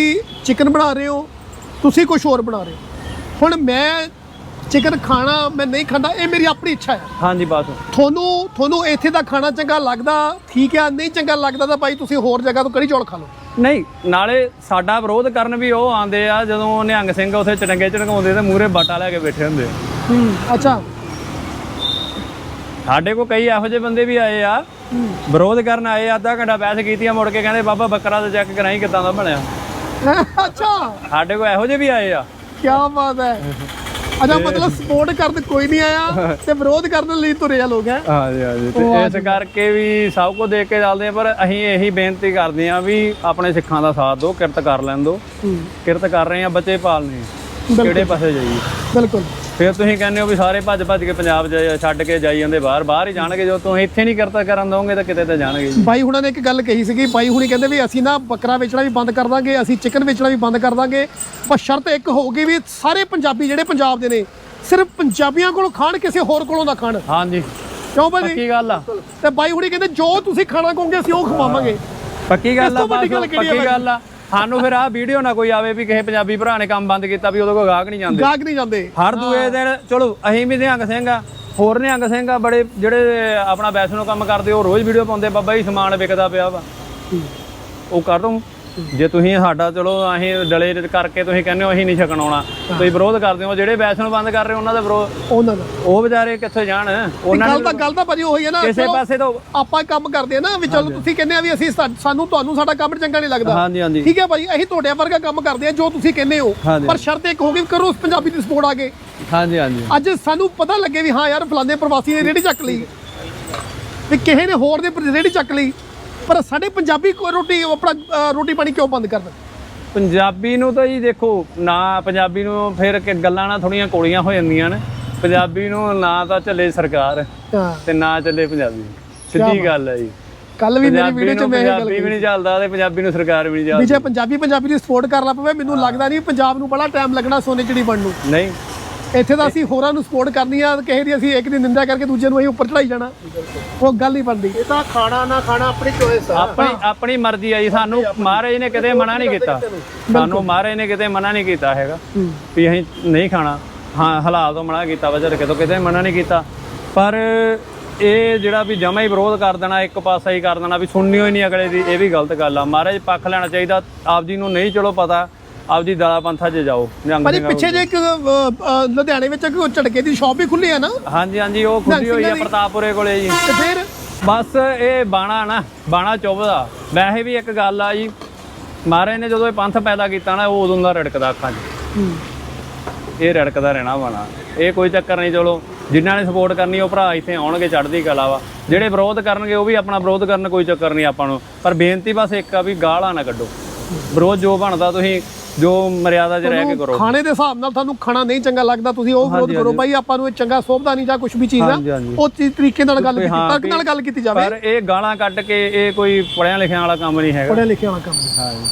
ਚਿਕਨ ਬਣਾ ਰਹੇ ਹੋ ਤੁਸੀਂ ਕੁਝ ਹੋਰ ਬਣਾ ਰਹੇ ਹੋ। ਹੁਣ ਮੈਂ ਚਿਕਨ ਖਾਣਾ ਮੈਂ ਨਹੀਂ ਖਾਂਦਾ ਇਹ ਮੇਰੀ ਆਪਣੀ ਇੱਛਾ ਹੈ। ਹਾਂਜੀ ਬਸ ਤੁਹਾਨੂੰ ਤੁਹਾਨੂੰ ਇੱਥੇ ਦਾ ਖਾਣਾ ਚੰਗਾ ਲੱਗਦਾ ਠੀਕ ਆ ਨਹੀਂ ਚੰਗਾ ਲੱਗਦਾ ਤਾਂ ਭਾਈ ਤੁਸੀਂ ਹੋਰ ਜਗ੍ਹਾ ਤੋਂ ਕੜੀ ਚੌਲ ਖਾ ਲਓ। ਨਹੀਂ ਨਾਲੇ ਸਾਡਾ ਵਿਰੋਧ ਕਰਨ ਵੀ ਉਹ ਆਉਂਦੇ ਆ ਜਦੋਂ ਨਿਹੰਗ ਸਿੰਘ ਉੱਥੇ ਚੜੰਗੇ ਚੜਕਾਉਂਦੇ ਤੇ ਮੂਰੇ ਬਾਟਾ ਲੈ ਕੇ ਬੈਠੇ ਹੁੰਦੇ ਹੂੰ ਅੱਛਾ। ਸਾਡੇ ਕੋਲ ਕਈ ਇਹੋ ਜਿਹੇ ਬੰਦੇ ਵੀ ਆਏ ਆ ਵਿਰੋਧ ਕਰਨ ਆਏ ਆ, ਅੱਧਾ ਘੰਟਾ ਬਹਿਸ ਕੀਤੀਆਂ ਮੁੜ ਕੇ ਕਹਿੰਦੇ ਬਾਬਾ ਬੱਕਰਾ ਦਾ ਚੈੱਕ ਕਰਾਈ ਕਿਦਾਂ ਦਾ ਬਣਿਆ? ਅੱਛਾ। ਸਾਡੇ ਕੋਲ ਇਹੋ ਜਿਹੇ ਵੀ ਆਏ ਆ। ਕੀ ਬਾਤ ਹੈ। ਅੱਛਾ ਮਤਲਬ ਸਪੋਰਟ ਕਰਨ ਕੋਈ ਨਹੀਂ ਆਇਆ ਤੇ ਵਿਰੋਧ ਕਰਨ ਲਈ ਤੁਰੇ ਆ ਲੋਕ ਹੈ। ਹਾਂਜੀ ਹਾਂਜੀ ਤੇ ਇਸ ਕਰਕੇ ਵੀ ਸਭ ਕੁਝ ਦੇਖ ਕੇ ਚੱਲਦੇ ਆ ਪਰ ਅਸੀਂ ਇਹੀ ਬੇਨਤੀ ਕਰਦੇ ਆ ਵੀ ਆਪਣੇ ਸਿੱਖਾਂ ਦਾ ਸਾਥ ਦਿਓ ਕਿਰਤ ਕਰ ਲੈਣ ਦਿਓ। ਕਿਰਤ ਕਰ ਰਹੇ ਆ ਬੱਚੇ ਪਾਲਨੇ ਕਿਹੜੇ ਪਾਸੇ ਜਾਈਏ? ਬਿਲਕੁਲ। ਫਿਰ ਤੁਸੀਂ ਕਹਿੰਦੇ ਹੋ ਵੀ ਸਾਰੇ ਭੱਜ ਭੱਜ ਕੇ ਪੰਜਾਬ ਛੱਡ ਕੇ ਜਾਈ ਜਾਂਦੇ ਬਾਹਰ ਬਾਹਰ ਹੀ ਜਾਣਗੇ ਜੋ ਤੁਸੀਂ ਇੱਥੇ ਨਹੀਂ ਕਿਰਤ ਕਰਨ ਦੋਗੇ ਤਾਂ ਕਿਤੇ ਤਾਂ ਜਾਣਗੇ ਬਾਈ ਹੁਣਾਂ ਨੇ ਇੱਕ ਗੱਲ ਕਹੀ ਸੀਗੀ ਬਾਈ ਹੁਣੀ ਕਹਿੰਦੇ ਵੀ ਅਸੀਂ ਨਾ ਬੱਕਰਾ ਵੇਚਣਾ ਵੀ ਬੰਦ ਕਰ ਦਾਂਗੇ ਅਸੀਂ ਚਿਕਨ ਵੇਚਣਾ ਵੀ ਬੰਦ ਕਰ ਦਾਂਗੇ। ਪਰ ਸ਼ਰਤ ਇੱਕ ਹੋਊਗੀ ਵੀ ਸਾਰੇ ਪੰਜਾਬੀ ਜਿਹੜੇ ਪੰਜਾਬ ਦੇ ਨੇ ਸਿਰਫ ਪੰਜਾਬੀਆਂ ਕੋਲੋਂ ਖਾਣ ਕਿਸੇ ਹੋਰ ਕੋਲੋਂ ਨਾ ਖਾਣ। ਹਾਂਜੀ। ਕਿਉਂ ਭਾਜੀ? ਪੱਕੀ ਗੱਲ ਆ। ਤੇ ਬਾਈ ਹੁਣੀ ਕਹਿੰਦੇ ਜੋ ਤੁਸੀਂ ਖਾਣਾ ਕਹੋਗੇ ਅਸੀਂ ਉਹ ਖਵਾਵਾਂਗੇ। ਪੱਕੀ ਗੱਲ ਆ ਪੱਕੀ ਗੱਲ ਆ। ਸਾਨੂੰ ਫਿਰ ਆਹ ਵੀਡੀਓ ਨਾ ਕੋਈ ਆਵੇ ਵੀ ਕਿਸੇ ਪੰਜਾਬੀ ਭਰਾ ਨੇ ਕੰਮ ਬੰਦ ਕੀਤਾ ਵੀ ਉਹਦੇ ਕੋਲ ਗਾਹਕ ਨਹੀਂ ਜਾਂਦੇ। ਗਾਹਕ ਨਹੀਂ ਜਾਂਦੇ। ਹਰ ਦੂਏ ਦਿਨ ਚਲੋ ਅਸੀਂ ਵੀ ਨਿਹੰਗ ਸਿੰਘ ਆ ਹੋਰ ਨਿਹੰਗ ਸਿੰਘ ਆ ਬੜੇ ਜਿਹੜੇ ਆਪਣਾ ਵੈਸਨੋ ਕੰਮ ਕਰਦੇ ਉਹ ਰੋਜ਼ ਵੀਡੀਓ ਪਾਉਂਦੇ ਬਾਬਾ ਜੀ ਸਮਾਨ ਵਿਕਦਾ ਪਿਆ ਵਾ। ਉਹ ਕਰ ਦੋ ਜੇ ਤੁਸੀਂ ਸਾਡਾ ਚਲੋ ਅਸੀਂ ਡਲੇ ਕਰਕੇ ਤੁਸੀਂ ਕਹਿੰਦੇ ਹੋ ਅਸੀਂ ਨਹੀਂ ਛਕਣ ਆਉਣਾ। ਤੁਸੀਂ ਵਿਰੋਧ ਕਰਦੇ ਹੋ ਜਿਹੜੇ ਵੈਸਨੋ ਬੰਦ ਕਰ ਰਹੇ ਉਹਨਾਂ ਦਾ ਵਿਰੋਧ ਉਹਨਾਂ ਦਾ। ਉਹ ਵਿਚਾਰੇ ਕਿੱਥੇ ਜਾਣ? ਉਹਨਾਂ ਗੱਲ ਤਾਂ ਗੱਲ ਤਾਂ ਭਾਜੀ ਉਹੀ ਹੈ ਨਾ ਕਿਸੇ ਪਾਸੇ ਤੋਂ ਆਪਾਂ ਕੰਮ ਕਰਦੇ ਆ ਨਾ ਵੀ ਚਲੋ ਤੁਸੀਂ ਕਹਿੰਦੇ ਆ ਵੀ ਅਸੀਂ ਸਾਨੂੰ ਤੁਹਾਨੂੰ ਸਾਡਾ ਕੰਮ ਚੰਗਾ ਨਹੀਂ ਲੱਗਦਾ। ਹਾਂਜੀ ਹਾਂਜੀ। ਠੀਕ ਹੈ ਭਾਜੀ ਅਸੀਂ ਤੁਹਾਡੇ ਵਰਗਾ ਕੰਮ ਕਰਦੇ ਆ ਜੋ ਤੁਸੀਂ ਕਹਿੰਦੇ ਹੋ। ਪਰ ਸ਼ਰਤ ਇੱਕ ਹੋਗੀ ਕਰੋ ਉਸ ਪੰਜਾਬੀ ਦੀ ਸਪੋਰਟ ਆ ਕੇ। ਹਾਂਜੀ ਹਾਂਜੀ। ਅੱਜ ਸਾਨੂੰ ਪਤਾ ਲੱਗੇ ਵੀ ਹਾਂ ਯਾਰ ਫਲਾਣੇ ਪ੍ਰਵਾਸੀ ਨੇ ਰੇੜੀ ਚੱਕ ਲਈ। ਵੀ ਕਿਸੇ ਨੇ ਹੋਰ ਦੇ ਰੇੜੀ ਚੱਕ ਲਈ। ਪਰ ਸਾਡੇ ਪੰਜਾਬੀ ਕੋਈ ਰੋਟੀ ਆਪਣਾ ਰੋਟੀ ਪਾਣੀ ਕਿਉਂ ਬੰਦ ਕਰਦਾ ਪੰਜਾਬੀ ਨੂੰ ਤਾਂ ਜੀ ਦੇਖੋ ਨਾ ਪੰਜਾਬੀ ਨੂੰ ਫਿਰ ਕਿ ਗੱਲਾਂ ਨਾਲ ਥੋੜੀਆਂ ਕੋਲੀਆਂ ਹੋ ਜਾਂਦੀਆਂ ਨੇ। ਪੰਜਾਬੀ ਨੂੰ ਨਾ ਤਾਂ ਚੱਲੇ ਸਰਕਾਰ ਤੇ ਨਾ ਚੱਲੇ ਪੰਜਾਬੀ। ਸਿੱਧੀ ਗੱਲ ਹੈ ਜੀ। ਕੱਲ ਵੀ ਮੇਰੀ ਵੀਡੀਓ 'ਚ ਮੈਂ ਇਹ ਗੱਲ ਪੰਜਾਬੀ ਵੀ ਨਹੀਂ ਚੱਲਦਾ ਤੇ ਪੰਜਾਬੀ ਨੂੰ ਸਰਕਾਰ ਵੀ ਨਹੀਂ ਚੱਲਦੀ ਜੇ ਪੰਜਾਬੀ ਪੰਜਾਬੀ ਦੀ ਸਪੋਰਟ ਕਰ ਲਾ ਪਵੇ ਮੈਨੂੰ ਲੱਗਦਾ ਨਹੀਂ ਪੰਜਾਬ ਨੂੰ ਬੜਾ ਟਾਈਮ ਲੱਗਣਾ ਸੋਨੇ ਚਿੜੀ ਬਣਨ ਨੂੰ। ਨਹੀਂ। ਇੱਥੇ ਤਾਂ ਅਸੀਂ ਹੋਰਾਂ ਨੂੰ ਸਪੋਰਟ ਕਰਨੀ ਆ ਕਿਸੇ ਦੀ ਅਸੀਂ ਇੱਕ ਦੀ ਨਿੰਦਾ ਕਰਕੇ ਦੂਜੇ ਨੂੰ ਅਸੀਂ ਉੱਪਰ ਚੜਾਈ ਜਾਣਾ। ਉਹ ਗੱਲ ਨਹੀਂ ਬਣਦੀ। ਇਹ ਤਾਂ ਖਾਣਾ ਨਾ ਖਾਣਾ ਆਪਣੀ ਚੋਇਸ ਆ। ਆਪਣੀ ਆਪਣੀ ਮਰਜ਼ੀ ਆ ਜੀ ਸਾਨੂੰ ਮਹਾਰਾਜ ਨੇ ਕਿਤੇ ਮਨਾ ਨਹੀਂ ਕੀਤਾ। ਸਾਨੂੰ ਮਹਾਰਾਜ ਨੇ ਕਿਤੇ ਮਨਾ ਨਹੀਂ ਕੀਤਾ ਹੈਗਾ। ਵੀ ਅਸੀਂ ਨਹੀਂ ਖਾਣਾ। ਹਾਂ ਹਾਲਾਤ ਤੋਂ ਮਨਾ ਕੀਤਾ ਵਾ ਜਦ ਕਿਤੋਂ ਕਿਤੇ ਮਨਾ ਨਹੀਂ ਕੀਤਾ। ਪਰ ਇਹ ਜਿਹੜਾ ਵੀ ਜਮਾ ਹੀ ਵਿਰੋਧ ਕਰ ਦੇਣਾ ਇੱਕ ਪਾਸਾ ਹੀ ਕਰ ਦੇਣਾ ਵੀ ਸੁਣਨੀ ਹੋਈ ਨਹੀਂ ਅਗਲੇ ਦੀ ਇਹ ਵੀ ਗਲਤ ਗੱਲ ਆ। ਮਹਾਰਾਜ ਪੱਖ ਲੈਣਾ ਚਾਹੀਦਾ। ਆਪ ਜੀ ਨੂੰ ਨਹੀਂ ਚਲੋ ਪਤਾ। ਆਪ ਜੀ ਦਾਲਾ ਪੰਥਾ 'ਚ ਜਾਓ ਨਿਹੰਗ ਭਾਜੀ ਸਿੰਘਾਂ ਪਿੱਛੇ ਜੇ ਇੱਕ ਅ, ਅ, ਲੁਧਿਆਣੇ ਵਿੱਚ ਇੱਕ ਝਟਕੇ ਦੀ ਸ਼ਾਪ ਵੀ ਖੁੱਲੀ ਆ ਨਾ? ਹਾਂਜੀ ਹਾਂਜੀ ਉਹ ਖੁੱਲੀ ਹੋਈ ਹੈ ਪ੍ਰਤਾਪਪੁਰੇ ਕੋਲੇ ਜੀ। ਤੇ ਫਿਰ? ਬਸ ਇਹ ਬਾਣਾ ਨਾ ਬਾਣਾ ਚੁੱਭਦਾ। ਵੈਸੇ ਵੀ ਇੱਕ ਗੱਲ ਆ ਜੀ ਮਹਾਰਾਜ ਨੇ ਜਦੋਂ ਇਹ ਪੰਥ ਪੈਦਾ ਕੀਤਾ ਨਾ ਉਹ ਉਦੋਂ ਦਾ ਰੜਕਦਾ ਅੱਖਾਂ 'ਚ। ਇਹ ਰੜਕਦਾ ਰਹਿਣਾ ਬਾਣਾ। ਇਹ ਕੋਈ ਚੱਕਰ ਨਹੀਂ ਚਲੋ ਜਿਨ੍ਹਾਂ ਨੇ ਸਪੋਰਟ ਕਰਨੀ ਉਹ ਭਰਾ ਇੱਥੇ ਆਉਣਗੇ ਚੜ੍ਹਦੀ ਕਲਾ ਵਾ। ਜਿਹੜੇ ਵਿਰੋਧ ਕਰਨਗੇ ਉਹ ਵੀ ਆਪਣਾ ਵਿਰੋਧ ਕਰਨ ਕੋਈ ਚੱਕਰ ਨਹੀਂ ਆਪਾਂ ਨੂੰ। ਪਰ ਬੇਨਤੀ ਬਸ ਇੱਕ ਆ ਵੀ ਗਾਲਾਂ ਨਾ ਕੱਢੋ। ਵਿਰੋਧ ਜੋ ਬਣਦਾ ਤੁਸੀਂ ਜੋ ਮਰਿਆਦਾ 'ਚ ਰਹਿ ਕੇ ਕਰੋ। ਖਾਣੇ ਦੇ ਹਿਸਾਬ ਨਾਲ ਤੁਹਾਨੂੰ ਖਾਣਾ ਨਹੀਂ ਚੰਗਾ ਲੱਗਦਾ ਤੁਸੀਂ ਉਹ ਵਿਰੋਧ ਕਰੋ ਭਾਈ ਆਪਾਂ ਨੂੰ ਇਹ ਚੰਗਾ ਸੋਭਦਾ ਨਹੀਂ ਜਾਂ ਕੁਝ ਵੀ ਚੀਜ਼ ਆ। ਉਹ ਚੀਜ਼ ਤਰੀਕੇ ਨਾਲ ਗੱਲ ਕੀਤੀ ਹਾਂ, ਤਰਕ ਨਾਲ ਗੱਲ ਕੀਤੀ ਜਾਵੇ। ਪਰ ਇਹ ਗਾਲਾਂ ਕੱਢ ਕੇ ਇਹ ਕੋਈ ਪੜਿਆ ਲਿਖਿਆ ਵਾਲਾ ਕੰਮ ਨਹੀਂ ਹੈਗਾ। ਪੜਿਆ ਲਿਖਿਆ ਵਾਲਾ ਕੰਮ ਨਹੀਂ। ਹਾਂਜੀ।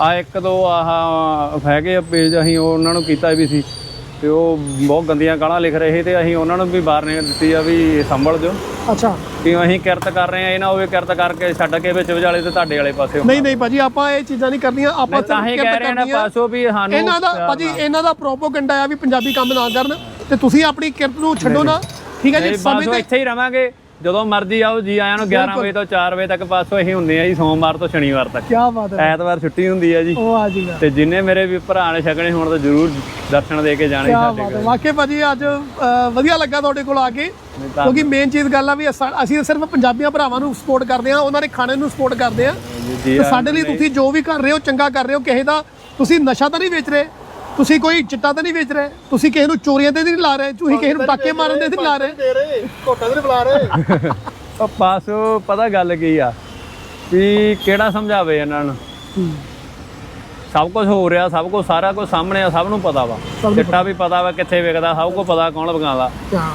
ਆ ਇੱਕ ਦੋ ਆਹ ਹੈਗੇ ਪੇਜ ਅਸੀਂ ਉਹ ਉਹਨਾਂ ਨੂੰ ਕੀਤਾ ਵੀ ਸੀ। ਤੇ ਉਹ ਬਹੁਤ ਗੰਦੀਆਂ ਗਾਲਾਂ ਲਿਖ ਰਹੇ ਤੇ ਅਸੀਂ ਉਹਨਾਂ ਨੂੰ ਵੀ ਵਾਰਨਿੰਗ ਦਿੱਤੀ ਆ ਵੀ ਸੰਭਲ ਦਿਓ ਅੱਛਾ। ਕਿ ਅਸੀਂ ਕਿਰਤ ਕਰ ਰਹੇ ਆ ਇਹ ਨਾ ਹੋਵੇ ਕਿਰਤ ਕਰਕੇ ਛੱਡ ਕੇ ਵਿੱਚ ਵਿਚਾਲੇ ਤੇ ਤੁਹਾਡੇ ਵਾਲੇ ਪਾਸੇ। ਨਹੀਂ ਨਹੀਂ ਭਾਜੀ ਆਪਾਂ ਇਹ ਚੀਜ਼ਾਂ ਨਹੀਂ ਕਰਨੀਆਂ ਆਪਾਂ ਤਾਂ ਹੀ ਕਹਿ ਰਹੇ ਨਾ। ਪਾਸੋਂ ਵੀ ਸਾਨੂੰ ਇਹਨਾਂ ਦਾ ਭਾਜੀ ਇਹਨਾਂ ਦਾ ਪ੍ਰੋਪੋਗੈਂਡਾ ਆ ਵੀ ਪੰਜਾਬੀ ਕੰਮ ਨਾ ਕਰਨ ਤੇ ਤੁਸੀਂ ਆਪਣੀ ਕਿਰਤ ਨੂੰ ਛੱਡੋ ਨਾ। ਠੀਕ ਹੈ ਜੀ ਸਮੇਂ ਤੇ ਇੱਥੇ ਹੀ ਰਵਾਂਗੇ। ਜਦੋਂ ਮਰਜ਼ੀ ਆਓ ਜੀ ਆਇਆਂ ਨੂੰ 11 ਵਜੇ ਤੋਂ 4 ਵਜੇ ਤੱਕ ਪਾਸੋਂ ਅਸੀਂ ਹੁੰਦੇ ਆ ਜੀ ਸੋਮਵਾਰ ਤੋਂ ਸ਼ਨੀਵਾਰ ਤੱਕ। ਕੀ ਬਾਤ ਹੈ। ਐਤਵਾਰ ਛੁੱਟੀ ਹੁੰਦੀ ਆ ਜੀ। ਉਹ ਆ ਜੀਗਾ ਤੇ ਜਿੰਨੇ ਮੇਰੇ ਵੀ ਭਰਾ ਨੇ ਛਕਣੇ ਹੋਣ ਤਾਂ ਜ਼ਰੂਰ ਦਰਸ਼ਨ ਦੇ ਕੇ ਜਾਣੇ ਸਾਡੇ ਹੈ। ਵਾਕਈ ਭਾਜੀ ਅੱਜ ਵਧੀਆ ਲੱਗਾ ਤੁਹਾਡੇ ਕੋਲ ਆ ਕੇ। ਕਿਉਂਕਿ ਮੇਨ ਚੀਜ਼ ਗੱਲ ਆ ਵੀ ਅਸਾਂ- ਸਿਰਫ ਪੰਜਾਬੀਆਂ ਭਰਾਵਾਂ ਨੂੰ ਸਪੋਰਟ ਕਰਦੇ ਆ ਉਹਨਾਂ ਦੇ ਖਾਣੇ ਨੂੰ ਸਪੋਰਟ ਕਰਦੇ ਆ। ਸਾਡੇ ਲਈ ਤੁਸੀਂ ਜੋ ਵੀ ਕਰ ਰਹੇ ਹੋ ਚੰਗਾ ਕਰ ਰਹੇ ਹੋ ਕਿਸੇ ਦਾ ਤੁਸੀਂ ਨਸ਼ਾ ਤਾਂ ਨਹੀਂ ਵੇਚ ਰਹੇ। ਤੁਸੀਂ ਕੋਈ ਚਿੱਟਾ ਤਾਂ ਨਹੀਂ ਵੇਚ ਰਹੇ? ਤੁਸੀਂ ਕਿਸੇ ਨੂੰ ਚੋਰੀਆਂ ਤੇ ਨਹੀਂ ਲਾ ਰਹੇ? ਤੁਸੀਂ ਕਿਸੇ ਨੂੰ ਟਾਕੇ ਮਾਰਨ ਦੇ ਨਹੀਂ ਲਾ ਰਹੇ? ਦੇ ਰਹੇ ਘੋਟਾ ਦੇ ਬੁਲਾ ਰਹੇ। <laughs> ਉਹ ਪਾਸੋਂ ਪਤਾ ਗੱਲ ਕੀ ਆ? ਵੀ ਕਿਹੜਾ ਸਮਝਾਵੇ ਇਹਨਾਂ ਨੂੰ? ਸਭ ਕੁਝ ਹੋ ਰਿਹਾ ਸਭ ਕੁਝ ਸਾਰਾ ਕੁਝ ਸਾਹਮਣੇ ਆ ਸਭ ਨੂੰ ਪਤਾ ਵਾ। ਚਿੱਟਾ ਵੀ ਪਤਾ ਵਾ ਕਿੱਥੇ ਵਿਕਦਾ ਸਭ ਕੁਝ ਪਤਾ ਕੌਣ ਵਿਕਾਉਂਦਾ।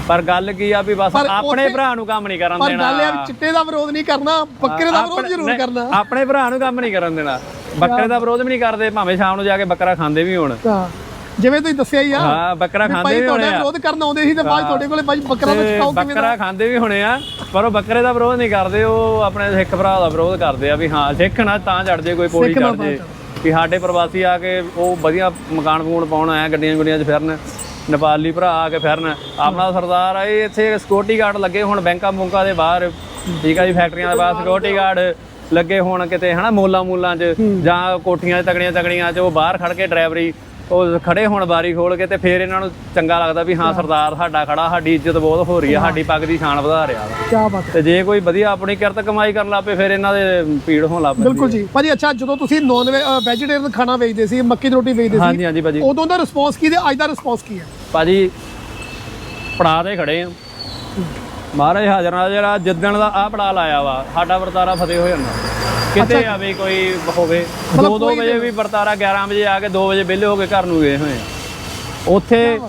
ਪਰ ਗੱਲ ਕੀ ਆ ਵੀ ਬਸ ਪਰ ਆਪਣੇ ਭਰਾ ਨੂੰ ਕੰਮ ਨਹੀਂ ਕਰਨ ਪਰ ਦੇਣਾ। ਗੱਲ ਇਹ ਚਿੱਟੇ ਦਾ ਵਿਰੋਧ ਨਹੀਂ ਕਰਨਾ ਬੱਕਰੇ ਦਾ ਵਿਰੋਧ ਆਪਣੇ- ਜ਼ਰੂਰ ਕਰਨਾ। ਆਪਣੇ ਭਰਾ ਨੂੰ ਕੰਮ ਨਹੀਂ ਕਰਨ ਦੇਣਾ। ਬੱਕਰੇ ਦਾ ਵਿਰੋਧ ਵੀ ਨਹੀਂ ਕਰਦੇ ਭਾਵੇਂ ਸ਼ਾਮ ਨੂੰ ਜਾ ਕੇ ਬੱਕਰਾ ਖਾਂਦੇ ਵੀ ਹੋਣ। ਹਾਂ ਜਿਵੇਂ ਤੁਸੀਂ ਦੱਸਿਆ ਹੀ ਆ ਹਾਂ ਬੱਕਰਾ ਖਾਂਦੇ ਵੀ ਹੋਣੇ ਤੁਹਾਡਾ ਆ। ਵਿਰੋਧ ਕਰਨ ਆਉਂਦੇ ਸੀ ਤੇ ਬਾਅਦ ਤੁਹਾਡੇ ਕੋਲੇ ਭਾਈ ਬੱਕਰਾ ਦਾ ਤੇ ਚਕਾਓ ਕਿਵੇਂ ਬੱਕਰਾ ਖਾਂਦੇ ਵੀ ਹੋਣੇ ਆ ਪਰ ਉਹ ਬੱਕਰੇ ਦਾ ਵਿਰੋਧ ਨਹੀਂ ਕਰਦੇ ਉਹ ਆਪਣੇ ਸਿੱਖ ਭਰਾ ਦਾ ਵਿਰੋਧ ਕਰਦੇ ਆ ਵੀ ਹਾਂ ਸਿੱਖ ਨਾ ਤਾਂ ਚੜ ਜੇ ਕੋਈ ਪੌੜੀ ਚੜ ਜੇ। ਵੀ ਸਾਡੇ ਪ੍ਰਵਾਸੀ ਆ ਕੇ ਉਹ ਵਧੀਆ ਮਕਾਨ ਮਕੂਨ ਪਾਉਣ ਆਇਆ ਗੱਡੀਆਂ ਗੁੱਡੀਆਂ 'ਚ ਫਿਰਨ। ਨੇਪਾਲੀ ਭਰਾ ਆ ਕੇ ਫਿਰਨ। ਆਪਣਾ ਸਰਦਾਰ ਆ ਇਹ ਇੱਥੇ ਸਿਕਿਉਰਿਟੀ ਗਾਰਡ ਲੱਗੇ ਹੁਣ ਬੈਂਕਾਂ ਬੁੰਕਾਂ ਦੇ ਬਾਹਰ। ਠੀਕ ਆ ਜੀ ਫੈਕਟਰੀਆਂ ਦੇ ਬਾਹਰ ਸਿਕਿਉਰਿਟੀ ਗਾਰਡ ਲੱਗੇ ਹੋਣ ਕਿਤੇ ਹਨਾ ਮੋਲਾ ਮੂਲਾਂ 'ਚ ਜਾਂ ਕੋਠੀਆਂ 'ਚ ਤਗੜੀਆਂ ਤਗੜੀਆਂ 'ਚ ਉਹ ਬਾਹਰ ਖੜ ਕੇ ਡਰਾਈਵਰੀ ਉਹ ਖੜੇ ਹੋਣ ਬਾਰੀ ਖੋਲ ਕੇ ਤੇ ਫੇਰ ਇਹਨਾਂ ਨੂੰ ਚੰਗਾ ਲੱਗਦਾ ਵੀ ਹਾਂ ਸਰਦਾਰ ਸਾਡਾ ਖੜਾ ਸਾਡੀ ਇੱਜ਼ਤ ਬਹੁਤ ਹੋ ਰਹੀ ਆ ਸਾਡੀ ਪੱਗ ਦੀ ਸ਼ਾਨ ਵਧਾ ਰਿਹਾ ਵਾ। ਕੀ ਬਾਤ ਤੇ ਜੇ ਕੋਈ ਵਧੀਆ ਆਪਣੀ ਕਿਰਤ ਕਮਾਈ ਕਰਨ ਲੱਗ ਪਏ ਫਿਰ ਇਹਨਾਂ ਦੇ ਪੀੜ ਹੋਣ ਲੱਗ ਪੈਂਦੀ ਬਿਲਕੁਲ ਜੀ। ਭਾਜੀ ਅੱਛਾ ਜਦੋਂ ਤੁਸੀਂ ਨੌਨ ਵੈਜੀਟੇਰੀਅਨ ਖਾਣਾ ਵੇਚਦੇ ਸੀ ਮੱਕੀ ਦੀ ਰੋਟੀ ਵੇਚਦੇ ਸੀ ਹਾਂਜੀ ਹਾਂਜੀ ਭਾਜੀ। ਉਦੋਂ ਦਾ ਰਿਸਪੌਂਸ ਕੀ ਤੇ ਅੱਜ ਦਾ ਰਿਸਪੌਂਸ ਕੀ ਹੈ? ਭਾਜੀ ਪੜਾ ਤੇ ਖੜੇ ਆ। ਮਹਾਰਾਜ ਹਾਜ਼ਰ ਨਾਲ ਜਿਹੜਾ ਜਿੱਦਣ ਦਾ ਆ ਪੜਾ ਲਾਇਆ ਵਾ ਸਾਡਾ ਵਰਤਾਰਾ ਫਤਿਹ ਹੋ ਜਾਂਦਾ। ਕਿਤੇ ਆਵੇ ਕੋਈ ਹੋਵੇ 2-2 ਵਜੇ ਵੀ ਵਰਤਾਰਾ 11 ਵਜੇ ਆ ਕੇ 2 ਵਜੇ ਵਿਹਲੇ ਹੋ ਕੇ ਘਰ ਨੂੰ ਗਏ ਹੋਏ। ਉੱਥੇ